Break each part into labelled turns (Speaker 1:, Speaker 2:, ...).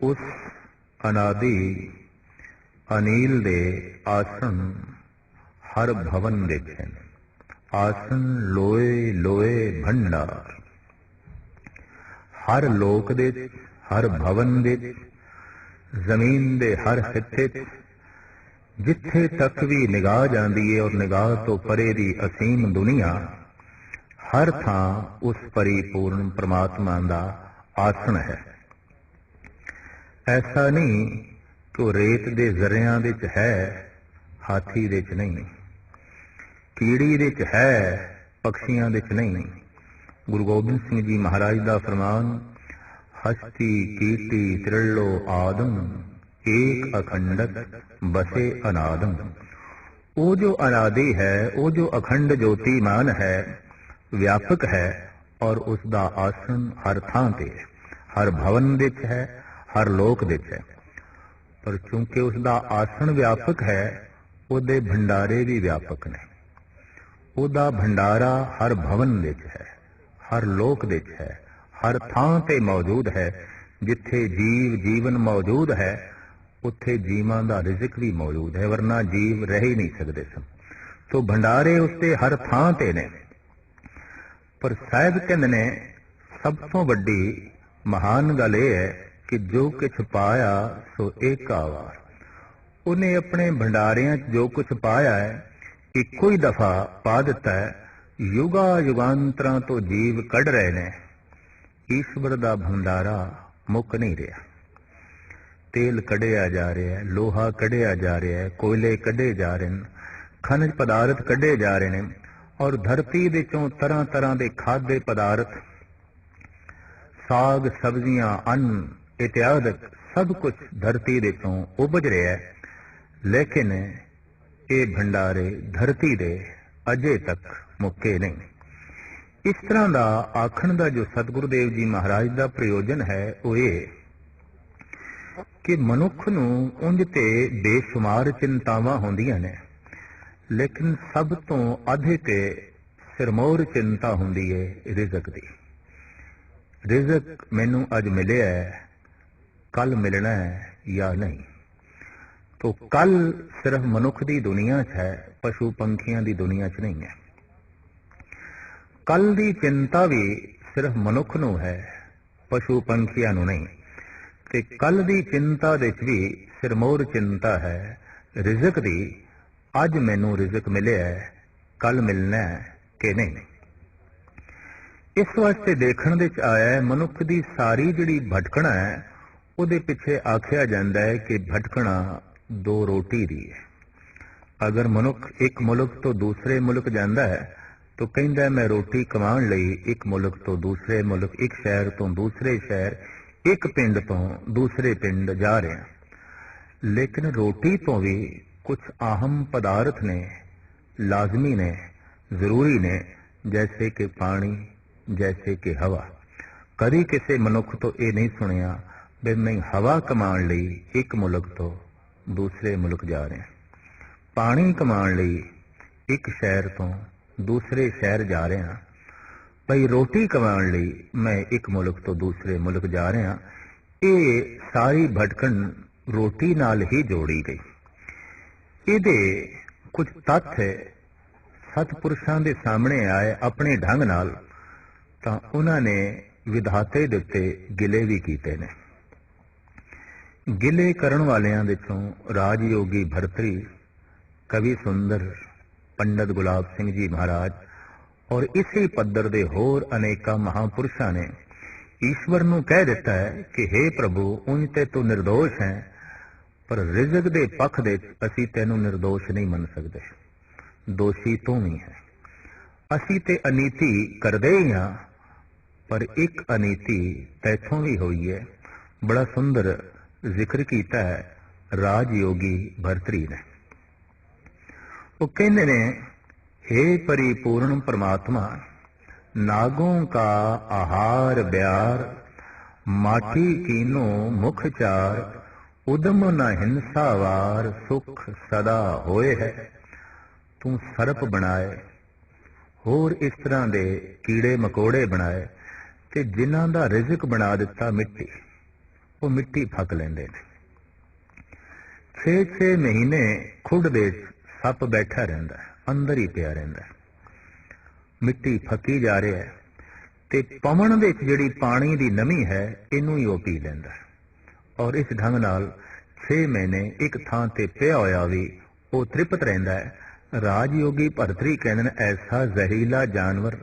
Speaker 1: ਉਸ ਅਨਾਦੀ ਅਨੀਲ ਦੇ ਆਸਣ ਹਰ ਭਵਨ ਵਿੱਚ ਹਨ ਆਸਣ ਲੋਏ ਲੋਏ ਭੰਡਾਰ ਹਰ ਲੋਕ ਦੇ ਹਰ ਭਵਨ ਦੇ ਜ਼ਮੀਨ ਦੇ ਹਰ ਹਿੱਸੇ 'ਚ ਜਿੱਥੇ ਤੱਕ ਵੀ ਨਿਗਾਹ ਜਾਂਦੀ ਹੈ ਔਰ ਨਿਗਾਹ ਤੋਂ ਪਰੇ ਦੀ ਅਸੀਮ ਦੁਨੀਆ, ਹਰ ਥਾਂ ਉਸ ਪਰਿਪੂਰਨ ਪ੍ਰਮਾਤਮਾ ਦਾ ਆਸਣ ਹੈ। ਐਸਾ ਨਹੀਂ ਕਿ ਰੇਤ ਦੇ ਜ਼ਰਿਆਂ ਵਿੱਚ ਹੈ, ਹਾਥੀ ਵਿੱਚ ਨਹੀਂ। ਕੀੜੀ ਵਿੱਚ ਹੈ, ਪਕਸ਼ੀਆਂ ਵਿੱਚ ਨਹੀਂ। ਗੁਰੂ ਗੋਬਿੰਦ ਸਿੰਘ ਜੀ ਮਹਾਰਾਜ ਦਾ ਫਰਮਾਨ, ਹਸਤੀ ਕੀਟੀ ਤ੍ਰਿਲੋ ਆਦਮ, ਏਕ ਅਖੰਡਕ ਬਸੇ ਅਨਾਦਮ। ਉਹ ਜੋ ਅਨਾਦਿ ਹੈ, ਉਹ ਜੋ ਅਖੰਡ ਜੋਤੀਮਾਨ ਹੈ, ਵਿਆਪਕ ਹੈ ਔਰ ਉਸ ਦਾ ਆਸਣ ਹਰ ਥਾਂ ਤੇ, ਹਰ ਭਵਨ ਵਿੱਚ ਹੈ ਹਰ ਲੋਕ ਵਿੱਚ ਹੈ ਪਰ ਕਿਉਂਕਿ ਉਸ ਦਾ ਆਸਣ ਵਿਆਪਕ ਹੈ, ਉਹਦੇ ਭੰਡਾਰੇ ਵੀ ਵਿਆਪਕ ਨੇ। ਉਹਦਾ ਭੰਡਾਰਾ ਹਰ ਭਵਨ ਵਿੱਚ ਹੈ, ਹਰ ਲੋਕ ਵਿੱਚ ਹੈ, ਹਰ ਥਾਂ ਤੇ ਮੌਜੂਦ ਹੈ। ਜਿੱਥੇ ਜੀਵ ਜੀਵਨ ਮੌਜੂਦ ਹੈ, ਉੱਥੇ ਜੀਵਾਂ ਦਾ ਰਿਜ਼ਕ ਵੀ ਮੌਜੂਦ ਹੈ, ਵਰਨਾ ਜੀਵ ਰਹਿ ਹੀ ਨਹੀਂ ਸਕਦੇ ਸਨ। ਸੋ ਭੰਡਾਰੇ ਉਸਤੇ ਹਰ ਥਾਂ ਤੇ ਨੇ। ਪਰ ਸਾਹਿਬ ਕਹਿੰਦੇ ਨੇ, ਸਭ ਤੋਂ ਵੱਡੀ ਮਹਾਨ ਗੱਲ ਇਹ ਹੈ ਕਿ ਜੋ ਕੁਛ ਪਾਇਆ, ਸੋ ਏਕਾਵਾਰ ਉਹਨੇ ਆਪਣੇ ਭੰਡਾਰਿਆਂ 'ਚ ਜੋ ਕੁਛ ਪਾਇਆ ਹੈ, ਇੱਕੋ ਹੀ ਦਫਾ ਪਾ ਦਿੱਤਾ ਹੈ। ਯੁਗਾ ਯੁਗਾਂਤਰਾਂ ਤੋਂ ਜੀਵ ਕੱਢ ਰਹੇ ਨੇ। ਈਸ਼ਵਰ ਦਾ ਭੰਡਾਰਾ ਮੁੱਕ ਨਹੀਂ ਰਿਹਾ। ਤੇਲ ਕੱਢਿਆ ਜਾ ਰਿਹਾ ਹੈ, ਲੋਹਾ ਕੱਢਿਆ ਜਾ ਰਿਹਾ ਹੈ, ਕੋਇਲੇ ਕੱਢੇ ਜਾ ਰਹੇ ਨੇ, ਖਣਜ ਪਦਾਰਥ ਕੱਢੇ ਜਾ ਰਹੇ ਨੇ ਔਰ ਧਰਤੀ ਦੇ ਚੋਂ ਤਰ੍ਹਾਂ ਤਰ੍ਹਾਂ ਦੇ ਖਾਦੇ ਪਦਾਰਥ, ਸਾਗ, ਸਬਜ਼ੀਆਂ, ਅੰਨ ਇਤਿਆਦਿਕ ਸਭ ਕੁਝ ਧਰਤੀ ਦੇ ਤੋਂ ਉਪਜ ਰਿਹਾ ਹੈ, ਲੇਕਿਨ ਇਹ ਭੰਡਾਰੇ ਧਰਤੀ ਦੇ ਅਜੇ ਤੱਕ ਮੁੱਕੇ ਨਹੀਂ। ਇਸ ਤਰ੍ਹਾਂ ਦਾ ਆਖਣ ਦਾ ਜੋ ਸਤਿਗੁਰੂ ਦੇਵ ਜੀ ਮਹਾਰਾਜ ਦਾ ਪ੍ਰਯੋਜਨ ਹੈ, ਉਹ ਇਹ ਕਿ ਮਨੁੱਖ ਨੂੰ ਉਂਝ ਤੇ ਬੇਸ਼ੁਮਾਰ ਚਿੰਤਾਵਾਂ ਹੁੰਦੀਆਂ ਨੇ, ਲੇਕਿਨ ਸਭ ਤੋਂ ਅਧਿਕ ਸਿਰਮੌਰ ਚਿੰਤਾ ਹੁੰਦੀ ਹੈ ਰਿਜ਼ਕ ਦੀ। ਰਿਜ਼ਕ ਮੈਨੂੰ ਅੱਜ ਮਿਲਿਆ ਹੈ ਕੱਲ ਮਿਲਣਾ ਹੈ ਜਾਂ ਨਹੀਂ? ਤੋ ਕੱਲ ਸਿਰਫ ਮਨੁੱਖ ਦੀ ਦੁਨੀਆ 'ਚ ਹੈ, ਪਸ਼ੂ ਪੰਖੀਆਂ ਦੀ ਦੁਨੀਆ 'ਚ ਨਹੀਂ ਹੈ। ਕੱਲ ਦੀ ਚਿੰਤਾ ਵੀ ਸਿਰਫ ਮਨੁੱਖ ਨੂੰ ਹੈ, ਪਸ਼ੂ ਪੰਖੀਆਂ ਨੂੰ ਨਹੀਂ। ਤੇ ਕੱਲ ਦੀ ਚਿੰਤਾ ਵਿੱਚ ਵੀ ਸਿਰਮੌਰ ਚਿੰਤਾ ਹੈ, ਰਿਜ਼ਕ ਦੀ ਅੱਜ ਮੈਨੂੰ ਰਿਜ਼ਕ ਮਿਲਿਆ ਹੈ, ਕੱਲ ਮਿਲਣਾ ਹੈ ਕਿ ਨਹੀਂ? ਇਸ ਵਾਸਤੇ ਦੇਖਣ ਦੇ ਚ ਆਇਆ ਹੈ, ਮਨੁੱਖ ਦੀ ਸਾਰੀ ਜਿਹੜੀ ਭਟਕਣਾ ਹੈ ਉਹਦੇ ਪਿੱਛੇ ਆਖਿਆ ਜਾਂਦਾ ਹੈ ਕਿ ਭਟਕਣਾ ਦੋ ਰੋਟੀ ਦੀ ਹੈ। ਅਗਰ ਮਨੁੱਖ ਇੱਕ ਮੁਲਕ ਤੋਂ ਦੂਸਰੇ ਮੁਲਕ ਜਾਂਦਾ ਹੈ, ਤਾਂ ਕਹਿੰਦਾ ਮੈਂ ਰੋਟੀ ਕਮਾਉਣ ਲਈ ਇੱਕ ਮੁਲਕ ਤੋਂ ਦੂਸਰੇ ਮੁਲਕ, ਇੱਕ ਸ਼ਹਿਰ ਤੋਂ ਦੂਸਰੇ ਸ਼ਹਿਰ, ਇੱਕ ਪਿੰਡ ਤੋਂ ਦੂਸਰੇ ਪਿੰਡ ਜਾ ਰਿਹਾ ਲੇਕਿਨ ਰੋਟੀ ਤੋਂ ਵੀ ਕੁਝ ਅਹਿਮ ਪਦਾਰਥ ਨੇ, ਲਾਜ਼ਮੀ ਨੇ, ਜ਼ਰੂਰੀ ਨੇ, ਜੈਸੇ ਕਿ ਪਾਣੀ, ਜੈਸੇ ਕਿ ਹਵਾ। ਕਦੀ ਕਿਸੇ ਮਨੁੱਖ ਤੋਂ ਇਹ ਨਹੀਂ ਸੁਣਿਆ ਵੀ ਮੈਂ ਹਵਾ ਕਮਾਉਣ ਲਈ ਇੱਕ ਮੁਲਕ ਤੋਂ ਦੂਸਰੇ ਮੁਲਕ ਜਾ ਰਿਹਾ ਪਾਣੀ ਕਮਾਉਣ ਲਈ ਇੱਕ ਸ਼ਹਿਰ ਤੋਂ ਦੂਸਰੇ ਸ਼ਹਿਰ ਜਾ ਰਿਹਾ ਭਈ ਰੋਟੀ ਕਮਾਉਣ ਲਈ ਮੈਂ ਇੱਕ ਮੁਲਕ ਤੋਂ ਦੂਸਰੇ ਮੁਲਕ ਜਾ ਰਿਹਾ ਇਹ ਸਾਰੀ ਭਟਕਣ ਰੋਟੀ ਨਾਲ ਹੀ ਜੋੜੀ ਗਈ। ਇਹਦੇ ਕੁਝ ਤੱਥ ਸਤਪੁਰਸ਼ਾਂ ਦੇ ਸਾਹਮਣੇ ਆਏ ਆਪਣੇ ਢੰਗ ਨਾਲ ਤਾਂ ਉਹਨਾਂ ਨੇ ਵਿਧਾਤੇ ਦੇ ਉੱਤੇ ਗਿਲੇ ਵੀ ਕੀਤੇ ਨੇ। ਗਿਲੇ ਕਰਨ ਵਾਲਿਆਂ ਵਿੱਚੋਂ ਰਾਜਯੋਗੀ ਭਰਤਰੀ, ਕਵੀ ਸੁੰਦਰ ਪੰਡਤ ਗੁਲਾਬ ਸਿੰਘ ਜੀ ਮਹਾਰਾਜ ਔਰ ਇਸੇ ਪੱਧਰ ਦੇ ਹੋਰ ਅਨੇਕਾਂ ਮਹਾਪੁਰਸ਼ਾਂ ਨੇ ਈਸ਼ਵਰ ਨੂੰ ਕਹਿ ਦਿੱਤਾ ਹੈ ਕਿ हे ਪ੍ਰਭੂ ਉਨ ਤੇ ਤੂੰ નિર્ਦੋਸ਼ ਹੈ, ਪਰ ਰਿਜ਼ਕ ਦੇ ਪੱਖ ਦੇ ਅਸੀਂ ਤੈਨੂੰ નિર્ਦੋਸ਼ ਨਹੀਂ ਮੰਨ ਸਕਦੇ। ਦੋਸ਼ੀ ਤੂੰ ਹੀ ਹੈ। ਅਸੀਂ ਤੇ ਅਨੀਤੀ ਕਰਦੇ ਹੀ ਹਾਂ, ਪਰ ਇੱਕ ਅਨੀਤੀ ਤੈਥੋਂ ਵੀ ਹੋਈ ਹੈ। ਬੜਾ ਸੁੰਦਰ ਜ਼ਿਕਰ ਕੀਤਾ ਹੈ ਰਾਜ ਯੋਗੀ ਭਰਤਰੀ ਨੇ। ਉਹ ਕਹਿੰਦੇ ਨੇ हे ਪਰਿਪੂਰਨ ਪ੍ਰਮਾਤਮਾ, ਨਾਗੋਂ ਕਾ ਆਹਾਰ ਬਿਆਰ, ਮਾਠੀ ਕੀਨੋ ਮੁਖ ਚਾਰ, ਉਦਮ ਨ ਹਿੰਸਾਵਾਰ ਸੁਖ ਸਦਾ ਹੋਏ ਹੈ, ਤੂੰ ਸਰਪ ਬਣਾਏ। ਹੋਰ ਇਸ ਤਰ੍ਹਾਂ ਦੇ ਕੀੜੇ ਮਕੋੜੇ ਬਣਾਏ ਤੇ ਜਿਨ੍ਹਾਂ ਦਾ ਰਿਜ਼ਕ ਬਣਾ ਦਿੱਤਾ ਮਿੱਟੀ। ਉਹ ਮਿੱਟੀ ਫੱਕ ਲੈਂਦੇ ਨੇ। 6-6 ਮਹੀਨੇ ਖੁੱਡ ਦੇ ਸੱਪ ਬੈਠਾ ਰਹਿੰਦਾ ਅੰਦਰ ਹੀ ਪਿਆ ਰਹਿੰਦਾ ਮਿੱਟੀ ਫੱਕੀ ਜਾ ਰਿਹਾ ਹੈ ਤੇ ਪਵਨ ਵਿੱਚ ਜਿਹੜੀ ਪਾਣੀ ਦੀ ਨਮੀ ਹੈ, ਇਹਨੂੰ ਹੀ ਉਹ ਪੀ ਲੈਂਦਾ ਔਰ ਇਸ ਢੰਗ ਨਾਲ 6 ਮਹੀਨੇ ਇੱਕ ਥਾਂ ਤੇ ਪਿਆ ਹੋਇਆ ਵੀ ਉਹ ਤ੍ਰਿਪਤ ਰਹਿੰਦਾ ਹੈ। ਰਾਜਯੋਗੀ ਭਰਤਰੀ ਕਹਿੰਦੇ ਨੇ, ਐਸਾ ਜ਼ਹਿਰੀਲਾ ਜਾਨਵਰ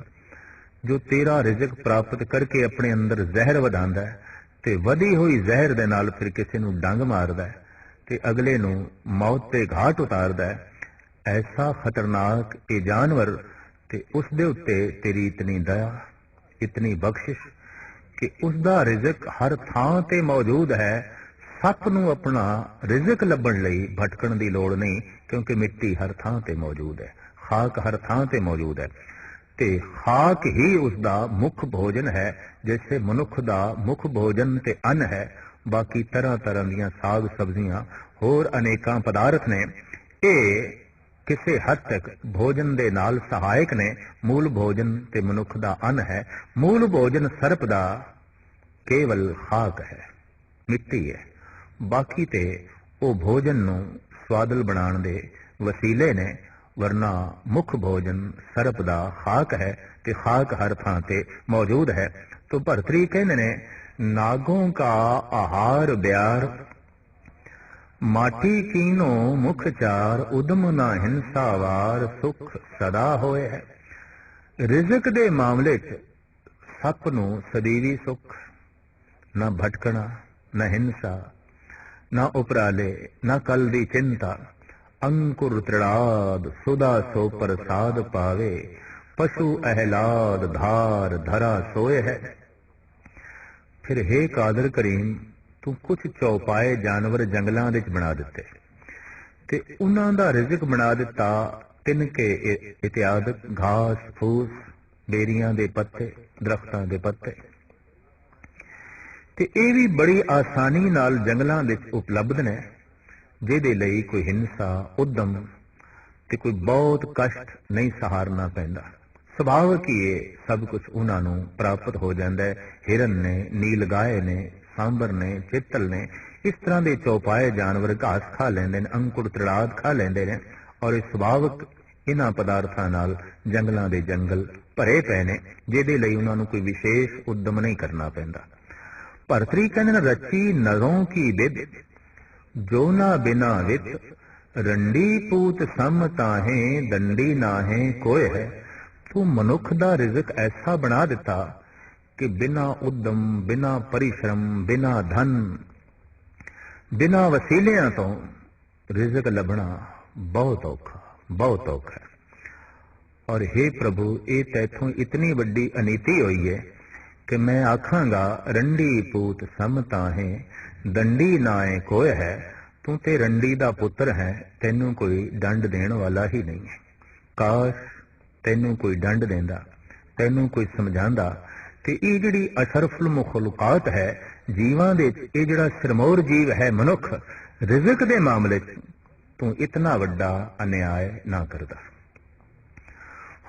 Speaker 1: ਜੋ ਤੇਰਾ ਰਿਜ਼ਕ ਪ੍ਰਾਪਤ ਕਰਕੇ ਆਪਣੇ ਅੰਦਰ ਜ਼ਹਿਰ ਵਧਾਉਂਦਾ ਹੈ ਤੇ ਵਧੀ ਹੋਈ ਜ਼ਹਿਰ ਦੇ ਨਾਲ ਫਿਰ ਕਿਸੇ ਨੂੰ ਡੰਗ ਮਾਰਦਾ ਹੈ ਤੇ ਅਗਲੇ ਨੂੰ ਮੌਤ ਤੇ ਘਾਟ ਉਤਾਰਦਾ ਹੈ। ਐਸਾ ਖਤਰਨਾਕ ਇਹ ਜਾਨਵਰ ਤੇ ਉਸ ਦੇ ਉੱਤੇ ਤੇਰੀ ਇਤਨੀ ਦਇਆ, ਇਤਨੀ ਬਖਸ਼ਿਸ਼ ਕਿ ਉਸ ਦਾ ਰਿਜ਼ਕ ਹਰ ਥਾਂ ਤੇ ਮੌਜੂਦ ਹੈ। ਸੱਪ ਨੂੰ ਆਪਣਾ ਰਿਜ਼ਕ ਲੱਭਣ ਲਈ ਭਟਕਣ ਦੀ ਲੋੜ ਨਹੀਂ, ਕਿਉਂਕਿ ਮਿੱਟੀ ਹਰ ਥਾਂ ਤੇ ਮੌਜੂਦ ਹੈ, ਖਾਕ ਹਰ ਥਾਂ ਤੇ ਮੌਜੂਦ ਹੈ। ਤੇ ਖਾਕ ਹੀ ਉਸ ਦਾ ਮੁੱਖ ਭੋਜਨ ਹੈ ਜਿਵੇਂ ਮਨੁੱਖ ਦਾ ਮੁੱਖ ਭੋਜਨ ਤੇ ਅੰਨ ਹੈ। ਬਾਕੀ ਤਰ੍ਹਾਂ ਤਰ੍ਹਾਂ ਦੀਆਂ ਸਾਗ ਸਬਜ਼ੀਆਂ, ਹੋਰ ਅਨੇਕਾਂ ਪਦਾਰਥ ਨੇ। ਇਹ ਕਿਸੇ ਹੱਦ ਤੱਕ ਭੋਜਨ ਦੇ ਨਾਲ ਸਹਾਇਕ ਨੇ। ਮੂਲ ਭੋਜਨ ਤੇ ਮਨੁੱਖ ਦਾ ਅੰਨ ਹੈ। ਮੂਲ ਭੋਜਨ ਸਰਪ ਦਾ ਕੇਵਲ ਖਾਕ ਹੈ, ਮਿੱਟੀ ਹੈ। ਬਾਕੀ ਤੇ ਉਹ ਭੋਜਨ ਨੂੰ ਸਵਾਦਲ ਬਣਾਉਣ ਦੇ ਵਸੀਲੇ ਨੇ। ਵਰਨਾ ਮੁੱਖ ਭੋਜਨ ਸਰਪ ਦਾ ਖਾਕ ਹੈ ਤੇ ਖਾਕ ਹਰ ਥਾਂ ਤੇ ਮੌਜੂਦ ਹੈ। ਤੋ ਭਰਤਰੀ ਕਹਿੰਦੇ ਨੇ, ਨਾਗੋਂ ਕਾ ਆਹਾਰ ਬਿਆਰ, ਮਾਟੀ ਕੀਨੋ ਮੁਖ ਚਾਰ, ਉਦਮ ਨਾ ਹਿੰਸਾ ਵਾਰ, ਸੁਖ ਸਦਾ ਹੋਏ ਹੈ। ਰਿਜ਼ਕ ਦੇ ਮਾਮਲੇ 'ਚ ਸੱਪ ਨੂੰ ਸਦੀਵੀ ਸੁਖ, ਨਾ ਭਟਕਣਾ, ਨਾ ਹਿੰਸਾ, ਨਾ ਉਪਰਾਲੇ, ਨਾ ਕਲ ਦੀ ਚਿੰਤਾ ਅੰਕੁਰ ਤ੍ਰਿੜਾਦ, ਸੁਦਾ ਸੋ ਪ੍ਰਸਾਦ ਪਾਵੇ। ਪਸ਼ੂ ਅਹਲਾਦ, ਧਾਰ, ਧਰਾ ਸੋਏ ਹੈ। ਫਿਰ हे ਕਾਦਰ ਕਰੀਮ, ਤੂੰ ਕੁਝ ਚੌਪਾਏ ਜਾਨਵਰ ਜੰਗਲਾਂ ਵਿੱਚ ਬਣਾ ਦਿੱਤੇ। ਤੇ ਉਹਨਾਂ ਦਾ ਰਿਜ਼ਕ ਬਣਾ ਦਿੱਤਾ ਤਿੰਨ ਕੇ ਇਤਿਆਦ, ਘਾਸ, ਫੂਸ, ਡੇਰੀਆਂ ਦੇ ਪੱਤੇ, ਦਰਖਤਾਂ ਦੇ ਪੱਤੇ। ਤੇ ਇਹ ਵੀ ਬੜੀ ਆਸਾਨੀ ਨਾਲ ਜੰਗਲਾਂ ਵਿੱਚ ਉਪਲਬਧ ਨੇ। ਜਿਹਦੇ ਲਈ ਕੋਈ ਹਿੰਸਾ, ਉਦਮ ਤੇ ਕੋਈ ਬਹੁਤ ਕਸ਼ਟ ਨਹੀਂ ਸਹਾਰਨਾ ਪੈਂਦਾ। ਸੁਭਾਵਕ ਹੀ ਇਹ ਸਭ ਕੁਝ ਉਹਨਾਂ ਨੂੰ ਪ੍ਰਾਪਤ ਹੋ ਜਾਂਦਾ ਹੈ। ਹਿਰਨ ਨੇ ਨੀਲਗਾਏ ਨੇ, ਸਾਂਬਰ ਨੇ, ਚਿੱਤਲ ਨੇ, ਇਸ ਤਰ੍ਹਾਂ ਦੇ ਚੌਪਾਏ ਜਾਨਵਰ ਘਾਸ ਖਾ ਲੈਂਦੇ ਨੇ ਅੰਕੁੜ ਤੜਾਦ ਖਾ ਲੈਂਦੇ ਨੇ ਔਰ ਇਹ ਸੁਭਾਵਕ ਇਹਨਾਂ ਪਦਾਰਥਾਂ ਨਾਲ ਜੰਗਲਾਂ ਦੇ ਜੰਗਲ ਭਰੇ ਪਏ ਨੇ, ਜਿਹਦੇ ਲਈ ਉਹਨਾਂ ਨੂੰ ਕੋਈ ਵਿਸ਼ੇਸ਼ ਉਦਮ ਨਹੀਂ ਕਰਨਾ ਪੈਂਦਾ। ਭਰਤਰੀ ਕਹਿੰਦੇ ਨੇ, ਰਚੀ ਨਜ਼ੋਂ ਕੀ ਵਿਦ ਜੋ ਨਾ ਬਿਨਾ ਵਿਤ, ਰੰਡੀ ਪੂਤ ਸਮ ਤਾਹੇ, ਦੰਡੀ ਨਾਹੇ ਕੋਏ ਹੈ। ਤੂੰ ਮਨੁੱਖ ਦਾ ਰਿਜ਼ਕ ਐਸਾ ਬਣਾ ਦਿੱਤਾ ਕਿ ਬਿਨਾ ਉਦਮ, ਬਿਨਾ ਪਰਿਸ਼ਰਮ, ਬਿਨਾ ਧਨ, ਬਿਨਾ ਵਸੀਲਿਆਂ ਤੋਂ ਰਿਜ਼ਕ ਲੱਭਣਾ ਬਹੁਤ ਔਖਾ ਬਹੁਤ ਔਖਾ ਹੈ। ਔਰ हे ਪ੍ਰਭੂ, ਇਹ ਤੈਥੋਂ ਇਤਨੀ ਵੱਡੀ ਅਨੀਤੀ ਹੋਈ ਹੈ ਕਿ ਮੈਂ ਆਖਾਂਗਾ, ਰੰਡੀ ਪੂਤ ਸਮਤਾ ਹੈ ਦੰਡੀ ਨਾਏ ਕੋਇ ਹੈ, ਤੂੰ ਤੇ ਰੰਡੀ ਦਾ ਪੁੱਤਰ ਹੈ, ਤੈਨੂੰ ਕੋਈ ਡੰਡ ਦੇਣ ਵਾਲਾ ਹੀ ਨਹੀਂ। ਹੈ ਕਾਸ਼ ਤੈਨੂੰ ਕੋਈ ਡੰਡ ਦਿੰਦਾ, ਤੈਨੂੰ ਕੋਈ ਸਮਝਾਉਂਦਾ ਤੇ ਇਹ ਜਿਹੜੀ ਅਸ਼ਰਫੁਲ ਮਖਲੂਕਾਤ ਹੈ, ਜੀਵਾਂ ਦੇ ਇਹ ਜਿਹੜਾ ਸਿਰਮੌਰ ਜੀਵ ਹੈ ਮਨੁੱਖ, ਰਿਜ਼ਕ ਦੇ ਮਾਮਲੇ 'ਚ ਤੂੰ ਇਤਨਾ ਵੱਡਾ ਅਨਿਆਇ ਨਾ ਕਰਦਾ।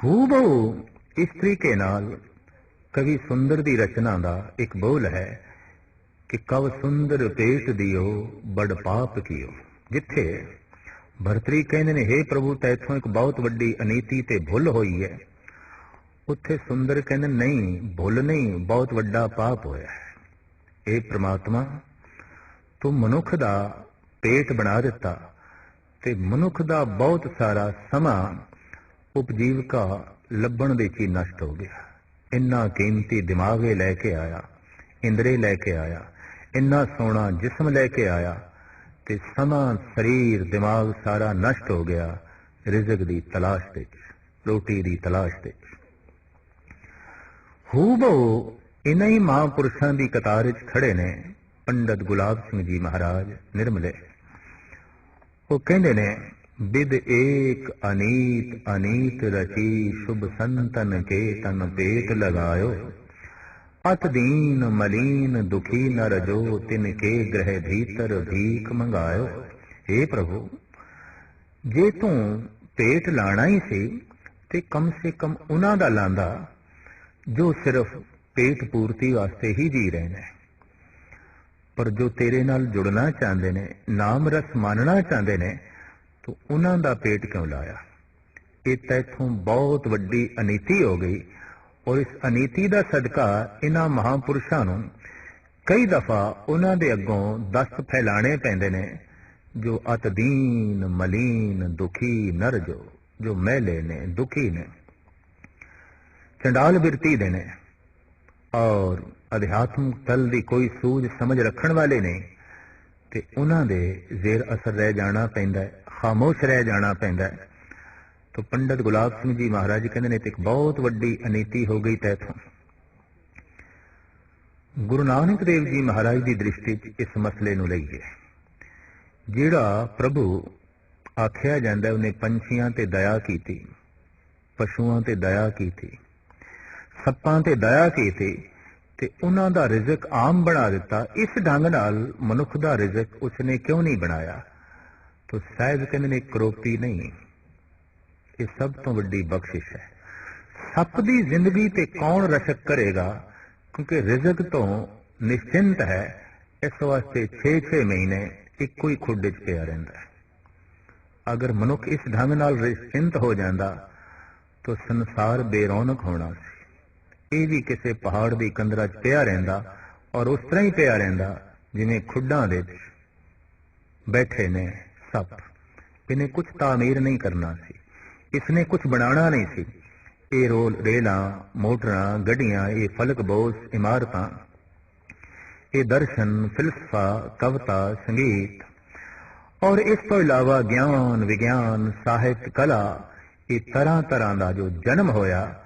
Speaker 1: ਹੂਬਹੂ ਇਸ ਤਰੀਕੇ ਨਾਲ ਕਵੀ ਸੁੰਦਰ ਦੀ ਰਚਨਾ ਦਾ ਇੱਕ ਬੋਲ ਹੈ ਕਿ ਕਵ ਸੁੰਦਰ ਪੇਟ ਦਿਓ, ਬੜ ਪਾਪ ਕੀਓ। ਜਿੱਥੇ ਭਰਤਰੀ ਕਹਿੰਦੇ ਨੇ हे ਪ੍ਰਭੂ ਤੈਥੋਂ ਇੱਕ ਬਹੁਤ ਵੱਡੀ ਅਨੀਤੀ ਤੇ ਭੁੱਲ ਹੋਈ ਹੈ ਉੱਥੇ ਸੁੰਦਰ ਕਹਿੰਦੇ, ਨਹੀਂ, ਭੁੱਲ ਨਹੀਂ, ਬਹੁਤ ਵੱਡਾ ਪਾਪ ਹੋਇਆ ਹੈ। ਇਹ ਪ੍ਰਮਾਤਮਾ, ਤੂੰ ਮਨੁੱਖ ਦਾ ਪੇਟ ਬਣਾ ਦਿੱਤਾ ਤੇ ਮਨੁੱਖ ਦਾ ਬਹੁਤ ਸਾਰਾ ਸਮਾਂ ਉਪਜੀਵਕਾ ਲੱਭਣ ਦੇ ਚ ਨਸ਼ਟ ਹੋ ਗਿਆ। ਇੰਨਾ ਕੀਮਤੀ ਦਿਮਾਗੇ ਲੈ ਕੇ ਆਇਆ, ਇੰਦਰੇ ਲੈ ਕੇ ਆਇਆ ਇੰਨਾ ਸੋਹਣਾ ਜਿਸਮ ਲੈ ਕੇ ਆਇਆ ਤੇ ਸਮਾਂ ਸਰੀਰ, ਦਿਮਾਗ ਸਾਰਾ ਨਸ਼ਟ ਹੋ ਗਿਆ ਰਿਜ਼ਕ ਦੀ ਤਲਾਸ਼ ਵਿੱਚ, ਰੋਟੀ ਦੀ ਤਲਾਸ਼ ਵਿੱਚ। ਹੂਬੋ ਇਨ੍ਹਾਂ ਹੀ ਮਹਾਂਪੁਰਸ਼ਾਂ ਦੀ ਕਤਾਰ ਵਿੱਚ ਖੜੇ ਨੇ ਪੰਡਤ ਗੁਲਾਬ ਸਿੰਘ ਜੀ ਮਹਾਰਾਜ ਨਿਰਮਲੇ। ਉਹ ਕਹਿੰਦੇ ਨੇ, ਬਿਦ ਏਕ ਅਨੀਤ ਅਨੀਤ ਰਚੀ ਸ਼ੁਭ ਸੰਤਨ ਕੇ ਤਨ ਪੇਟ ਲਗਾਇਓ। ਅਤ ਦੀਨ ਮਲੀਨ ਦੁਖੀ ਨਰ ਜੋ ਤਿਨ ਕੇ ਗ੍ਰਹਿ ਭੀਤਰ ਭੀਖ ਮੰਗਾਇਓ। हे ਪ੍ਰਭੂ, ਜੇ ਤੂੰ ਪੇਟ ਲਾਣਾ ਹੀ ਸੀ, ਤੇ ਕਮ ਸੇ ਕਮ ਉਹਨਾਂ ਦਾ ਲਾਂਦਾ, ਜੋ ਸਿਰਫ ਪੇਟ ਪੂਰਤੀ ਵਾਸਤੇ ਹੀ ਜੀ ਰਹੇ ਨੇ। ਪਰ ਜੋ ਤੇਰੇ ਨਾਲ ਜੁੜਨਾ ਚਾਹੁੰਦੇ ਨੇ, ਨਾਮ ਰਸ ਮੰਨਣਾ ਚਾਹੁੰਦੇ ਨੇ, ਤੂੰ ਉਹਨਾਂ ਦਾ ਪੇਟ ਕਿਉਂ ਲਾਇਆ? ਇਹ ਤਾਂ ਇੱਥੋਂ ਬਹੁਤ ਵੱਡੀ ਅਨੀਤੀ ਹੋ ਗਈ। ਔਰ ਇਸ ਅਨੀਤੀ ਦਾ ਸਦਕਾ ਇਹਨਾਂ ਮਹਾਪੁਰਸ਼ਾਂ ਨੂੰ ਕਈ ਦਫਾ ਉਹਨਾਂ ਦੇ ਅੱਗੋਂ ਦਸਤ ਫੈਲਾਣੇ ਪੈਂਦੇ ਨੇ, ਜੋ ਅਤਦੀਨ ਮਲੀਨ ਦੁਖੀ ਨਰ ਜੋ ਜੋ ਮਹਿਲੇ ਨੇ ਦੁਖੀ ਨੇ। ਚੰਡਾਲ ਬਿਰਤੀ ਦੇ ਨੇ ਔਰ ਅਧਿਆਤਮਿਕ ਤਲ ਦੀ ਕੋਈ ਸੂਝ ਸਮਝ ਰੱਖਣ ਵਾਲੇ ਨਹੀਂ ਤੇ ਉਹਨਾਂ ਦੇ ਜ਼ੇਰ ਅਸਰ ਰਹਿ ਜਾਣਾ ਪੈਂਦਾ ਖਾਮੋਸ਼ ਰਹਿ ਜਾਣਾ ਪੈਂਦਾ ਹੈ। ਤੋ ਪੰਡਤ ਗੁਲਾਬ ਸਿੰਘ ਜੀ ਮਹਾਰਾਜ ਕਹਿੰਦੇ ਨੇ ਤੇ ਇੱਕ ਬਹੁਤ ਵੱਡੀ ਅਨੀਤੀ ਹੋ ਗਈ ਤੈਥੋਂ ਗੁਰੂ ਨਾਨਕ ਦੇਵ ਜੀ ਮਹਾਰਾਜ ਦੀ ਦ੍ਰਿਸ਼ਟੀ 'ਚ ਇਸ ਮਸਲੇ ਨੂੰ ਲਈਏ। ਜਿਹੜਾ ਪ੍ਰਭੂ ਆਖਿਆ ਜਾਂਦਾ ਉਹਨੇ ਪੰਛੀਆਂ ਤੇ ਦਇਆ ਕੀਤੀ, ਪਸ਼ੂਆਂ ਤੇ ਦਇਆ ਕੀਤੀ, ਸੱਪਾਂ ਤੇ ਦਇਆ ਕੀਤੀ ਤੇ ਉਹਨਾਂ ਦਾ ਰਿਜ਼ਕ ਆਮ ਬਣਾ ਦਿੱਤਾ। ਇਸ ਢੰਗ ਨਾਲ ਮਨੁੱਖ ਦਾ ਰਿਜ਼ਕ ਉਸਨੇ ਕਿਉਂ ਨਹੀਂ ਬਣਾਇਆ? ਤੋ ਸਾਹਿਬ ਕਹਿੰਦੇ ਨੇ ਕਰੋਪੀ ਨਹੀਂ। ਇਹ ਸਭ ਤੋਂ ਵੱਡੀ ਬਖਸ਼ਿਸ਼ ਹੈ। ਸੱਪ ਦੀ ਜ਼ਿੰਦਗੀ ਤੇ ਕੌਣ ਰਸ਼ਕ ਕਰੇਗਾ? ਕਿਉਂਕਿ ਰਿਜ਼ਕ ਤੋਂ ਨਿਸ਼ਚਿੰਤ ਹੈ, ਇਸ ਵਾਸਤੇ 6-6 ਮਹੀਨੇ ਇੱਕੋ ਹੀ ਖੁੱਡ 'ਚ ਪਿਆ ਰਹਿੰਦਾ ਹੈ। ਅਗਰ ਮਨੁੱਖ ਇਸ ਢੰਗ ਨਾਲ ਨਿਸ਼ਚਿੰਤ ਹੋ ਜਾਂਦਾ, ਤਾਂ ਸੰਸਾਰ ਬੇਰੌਣਕ ਹੋਣਾ ਸੀ। ਇਹ ਵੀ ਕਿਸੇ ਪਹਾੜ ਦੀ ਕੰਦਰਾ 'ਚ ਪਿਆ ਰਹਿੰਦਾ ਔਰ ਉਸ ਤਰ੍ਹਾਂ ਹੀ ਪਿਆ ਰਹਿੰਦਾ ਜਿਵੇਂ ਖੁੱਡਾਂ ਦੇ ਵਿੱਚ ਬੈਠੇ ਨੇ ਸੱਪ। ਇਹਨੇ ਕੁਝ ਤਾਮੀਰ ਨਹੀਂ ਕਰਨਾ ਸੀ। ਇਸਨੇ ਕੁਝ ਬਣਾਉਣਾ ਨਹੀਂ ਸੀ। ਇਹ ਰੋਲ, ਰੇਲਾਂ, ਮੋਟਰਾਂ, ਗੱਡੀਆਂ, ਇਹ ਫਲਕ ਬੋਸ, ਇਮਾਰਤਾਂ, ਇਹ ਦਰਸ਼ਨ, ਫਿਲਸਫਾ, ਕਵਿਤਾ, ਸੰਗੀਤ ਔਰ ਇਸ ਤੋਂ ਇਲਾਵਾ ਗਿਆਨ, ਵਿਗਿਆਨ, ਸਾਹਿਤ, ਕਲਾ, ਇਹ ਤਰ੍ਹਾਂ ਤਰ੍ਹਾਂ ਦਾ ਜੋ ਜਨਮ ਹੋਇਆ,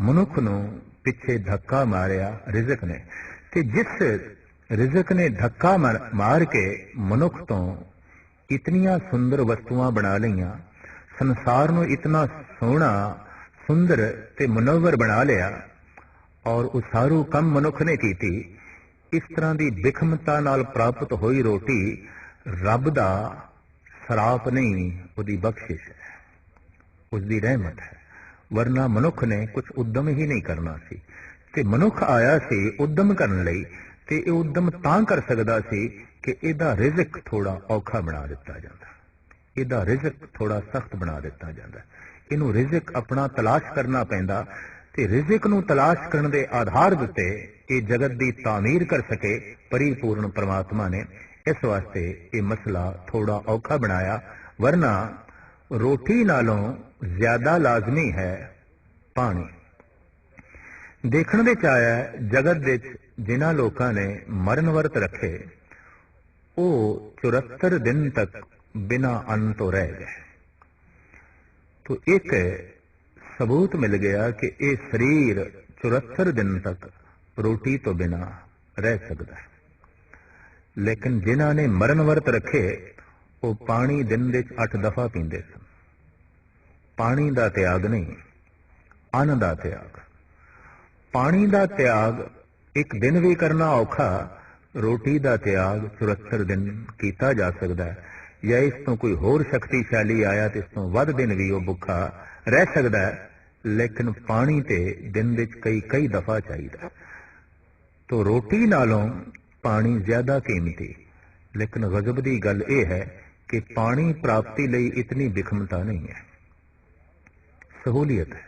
Speaker 1: ਮਨੁੱਖ ਨੂੰ ਪਿੱਛੇ ਧੱਕਾ ਮਾਰਿਆ ਰਿਜ਼ਕ ਨੇ। ਤੇ ਜਿਸ ਰਿਜ਼ਕ ਨੇ ਧੱਕਾ ਮਾਰ- ਕੇ ਮਨੁੱਖ ਤੋਂ ਇਤਨੀਆਂ ਸੁੰਦਰ ਵਸਤੂਆਂ ਬਣਾ ਲਈਆਂ ਸੰਸਾਰ ਨੂੰ ਇਤਨਾ ਸੋਹਣਾ, ਸੁੰਦਰ ਤੇ ਮਨੋਵਰ ਬਣਾ ਲਿਆ ਔਰ ਉਸਾਰੂ ਕੰਮ ਮਨੁੱਖ ਨੇ ਕੀਤੀ, ਇਸ ਤਰ੍ਹਾਂ ਦੀ ਬਿਖਮਤਾ ਨਾਲ ਪ੍ਰਾਪਤ ਹੋਈ ਰੋਟੀ ਰੱਬ ਦਾ ਸਰਾਪ ਨਹੀਂ, ਉਹਦੀ ਬਖਸ਼ਿਸ਼ ਹੈ। ਉਸ ਦੀ ਰਹਿਮਤ ਹੈ। ਵਰਨਾ ਮਨੁੱਖ ਨੇ ਕੁਝ ਉਦਮ ਹੀ ਨਹੀਂ ਕਰਨਾ ਸੀ। ਤੇ ਮਨੁੱਖ ਆਇਆ ਸੀ ਉਦਮ ਕਰਨ ਲਈ ਤੇ ਇਹ ਉਦਮ ਤਾਂ ਕਰ ਸਕਦਾ ਸੀ ਕਿ ਇਹਦਾ ਰਿਜ਼ਕ ਥੋੜਾ ਔਖਾ ਬਣਾ ਦਿੱਤਾ ਜਾਂਦਾ। ਇਹਦਾ ਰਿਜ਼ਕ ਥੋੜਾ ਸਖਤ ਬਣਾ ਦਿੱਤਾ ਜਾਂਦਾ ਇਹਨੂੰ ਰਿਜ਼ਕ ਆਪਣਾ ਤਲਾਸ਼ ਕਰਨਾ ਪੈਂਦਾ ਤੇ ਰਿਜ਼ਕ ਨੂੰ ਤਲਾਸ਼ ਕਰਨ ਦੇ ਆਧਾਰ ਉੱਤੇ ਇਹ ਜਗਤ ਦੀ ਤਾਮੀਰ ਕਰ ਸਕੇ ਪਰਿਪੂਰਨ ਪ੍ਰਮਾਤਮਾ ਨੇ। ਇਸ ਵਾਸਤੇ ਇਹ ਮਸਲਾ ਥੋੜਾ ਔਖਾ ਬਣਾਇਆ, ਵਰਨਾ ਰੋਟੀ ਨਾਲੋਂ ਜ਼ਿਆਦਾ ਲਾਜ਼ਮੀ ਹੈ ਪਾਣੀ। ਦੇਖਣ ਵਿੱਚ ਆਇਆ ਜਗਤ ਵਿੱਚ ਜਿਨ੍ਹਾਂ ਲੋਕਾਂ ਨੇ ਮਰਨ ਵਰਤ ਰੱਖੇ, ਉਹ 74 ਦਿਨ ਤੱਕ ਬਿਨਾ ਅੰਨ ਤੋਂ ਰਹਿ ਗਏ तो एक सबूत मिल गया कि ये शरीर 74 दिन तक रोटी तो बिना रह सकता है लेकिन जिन्हों ने मरण वर्त रखे वो पानी दिन ਦੇ 8 ਦਫਾ ਪੀਂਦੇ ਸਨ ਪਾਣੀ ਦਾ ਤਿਆਗ ਨਹੀਂ ਅੰਨ ਦਾ ਤਿਆਗ ਪਾਣੀ ਦਾ ਤਿਆਗ ਇੱਕ ਦਿਨ ਵੀ ਕਰਨਾ ਔਖਾ ਰੋਟੀ ਦਾ ਤਿਆਗ 74 ਦਿਨ ਕੀਤਾ ਜਾ ਸਕਦਾ ਹੈ ਜਾਂ ਇਸ ਤੋਂ ਕੋਈ ਹੋਰ ਸ਼ਕਤੀਸ਼ਾਲੀ ਆਇਆ ਤੇ ਇਸ ਤੋਂ ਵੱਧ ਦਿਨ ਵੀ ਉਹ ਭੁੱਖਾ ਰਹਿ ਸਕਦਾ ਹੈ, ਲੇਕਿਨ ਪਾਣੀ ਤੇ ਦਿਨ ਵਿੱਚ ਕਈ ਕਈ ਦਫਾ ਚਾਹੀਦਾ ਤੋ ਰੋਟੀ ਨਾਲੋਂ ਪਾਣੀ ਜ਼ਿਆਦਾ ਕੀਮਤੀ, ਲੇਕਿਨ ਗਜ਼ਬ ਦੀ ਗੱਲ ਇਹ ਹੈ ਕਿ ਪਾਣੀ ਪ੍ਰਾਪਤੀ ਲਈ ਇਤਨੀ ਵਿਖਮਤਾ ਨਹੀਂ ਹੈ। ਸਹੂਲੀਅਤ ਹੈ।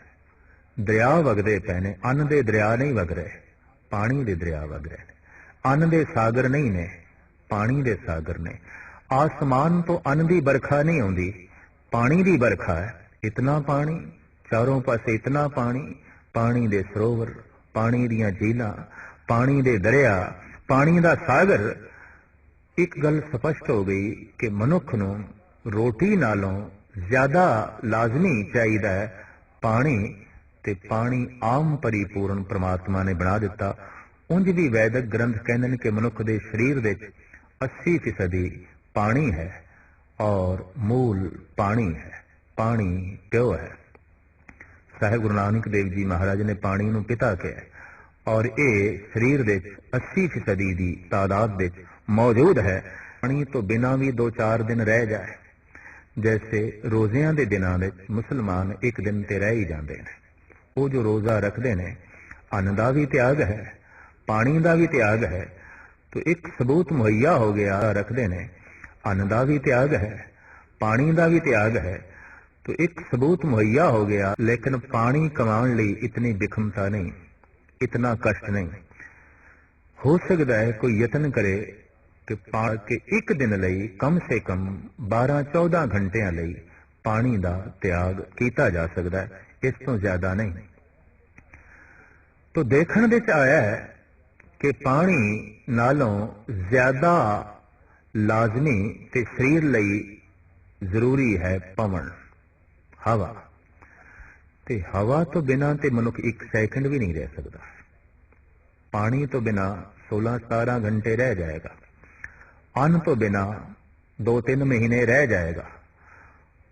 Speaker 1: ਦਰਿਆ ਵਗਦੇ ਪਏ ਨੇ, ਅੰਨ ਦੇ ਦਰਿਆ ਨਹੀਂ ਵਗ ਰਹੇ, ਪਾਣੀ ਦੇ ਦਰਿਆ ਵਗ ਰਹੇ ਨੇ। ਅੰਨ ਦੇ ਸਾਗਰ ਨਹੀਂ ਨੇ, ਪਾਣੀ ਦੇ ਸਾਗਰ ਨੇ। ਆਸਮਾਨ ਤੋਂ ਅੰਨ ਦੀ ਵਰਖਾ ਨਹੀਂ ਆਉਂਦੀ, ਪਾਣੀ ਦੀ ਬਰਖਾ ਹੈ, ਇਤਨਾ ਪਾਣੀ, ਚਾਰੋਂ ਪਾਸੇ ਇਤਨਾ ਪਾਣੀ ਪਾਣੀ ਦੇ ਸਰੋਵਰ, ਪਾਣੀ ਦੀਆਂ ਝੀਲਾਂ, ਪਾਣੀ ਦੇ ਦਰਿਆ, ਪਾਣੀ ਦਾ ਸਾਗਰ। ਇੱਕ ਗੱਲ ਸਪਸ਼ਟ ਹੋ ਗਈ ਕਿ ਮਨੁੱਖ ਨੂੰ ਰੋਟੀ ਨਾਲੋਂ ਜ਼ਿਆਦਾ ਲਾਜ਼ਮੀ ਚਾਹੀਦਾ ਹੈ ਪਾਣੀ ਤੇ ਪਾਣੀ ਆਮ ਪਰਿਪੂਰਨ ਪ੍ਰਮਾਤਮਾ ਨੇ ਬਣਾ ਦਿੱਤਾ। ਉਂਝ ਵੀ ਵੈਦਿਕ ਗ੍ਰੰਥ ਕਹਿੰਦੇ ਨੇ ਕਿ ਮਨੁੱਖ ਦੇ ਸਰੀਰ ਵਿੱਚ 80% ਪਾਣੀ ਹੈ ਔਰ ਮੂਲ ਪਾਣੀ ਹੈ ਪਾਣੀ ਪਿਓ ਹੈ ਸਾਹਿਬ ਗੁਰੂ ਨਾਨਕ ਦੇਵ ਜੀ ਮਹਾਰਾਜ ਨੇ ਪਾਣੀ ਨੂੰ ਪਿਤਾ ਕਿਹਾ ਔਰ ਇਹ ਸਰੀਰ ਦੇ 80% ਦੀ ਤਾਦਾਦ ਵਿੱਚ ਮੌਜੂਦ ਹੈ ਪਾਣੀ ਤੋਂ ਬਿਨਾਂ ਵੀ 2-4 ਦਿਨ ਰਹਿ ਜਾਏ ਜੈਸੇ ਰੋਜ਼ਿਆਂ ਦੇ ਦਿਨਾਂ ਵਿੱਚ ਮੁਸਲਮਾਨ ਇੱਕ ਦਿਨ ਤੇ ਰਹਿ ਹੀ ਜਾਂਦੇ ਨੇ ਉਹ ਜੋ ਰੋਜ਼ਾ ਰੱਖਦੇ ਨੇ ਅੰਨ ਦਾ ਵੀ ਤਿਆਗ ਹੈ ਪਾਣੀ ਦਾ ਵੀ ਤਿਆਗ ਹੈ ਤੋ ਇੱਕ ਸਬੂਤ ਮੁਹੱਈਆ ਹੋ ਗਿਆ ਰੱਖਦੇ ਨੇ ਅੰਨ ਦਾ ਵੀ ਤਿਆਗ ਹੈ, ਪਾਣੀ ਦਾ ਵੀ ਤਿਆਗ ਹੈ। ਤੋ ਇੱਕ ਸਬੂਤ ਮੁਹੱਈਆ ਹੋ ਗਿਆ, ਲੇਕਿਨ ਪਾਣੀ ਕਮਾਉਣ ਲਈ ਇਤਨੀ ਵਿਖਮਤਾ ਨਹੀਂ, ਇਤਨਾ ਕਸ਼ਟ ਨਹੀਂ। ਹੋ ਸਕਦਾ ਹੈ ਕੋਈ ਯਤਨ ਕਰੇ ਕਿ ਪਾ ਕੇ ਇੱਕ ਦਿਨ ਲਈ ਕਮ ਸੇ ਕਮ 12-14 ਘੰਟਿਆਂ ਲਈ ਪਾਣੀ ਦਾ ਤਿਆਗ ਕੀਤਾ ਜਾ ਸਕਦਾ ਹੈ, ਇਸ ਤੋਂ ਜ਼ਿਆਦਾ ਨਹੀਂ। ਤੋ ਦੇਖਣ ਵਿੱਚ ਆਇਆ ਹੈ ਕਿ ਪਾਣੀ ਨਾਲੋਂ ਜ਼ਿਆਦਾ ਲਾਜ਼ਮੀ ਤੇ ਸਰੀਰ ਲਈ ਜ਼ਰੂਰੀ ਹੈ ਪਵਨ, ਹਵਾ। ਤੇ ਹਵਾ ਤੋਂ ਬਿਨਾਂ ਤੇ ਮਨੁੱਖ ਇੱਕ ਸੈਕਿੰਡ ਵੀ ਨਹੀਂ ਰਹਿ ਸਕਦਾ। ਪਾਣੀ ਤੋਂ ਬਿਨਾਂ 16-17 ਘੰਟੇ ਰਹਿ ਜਾਏਗਾ। ਅੰਨ ਤੋਂ ਬਿਨਾਂ 2-3 ਮਹੀਨੇ ਰਹਿ ਜਾਏਗਾ।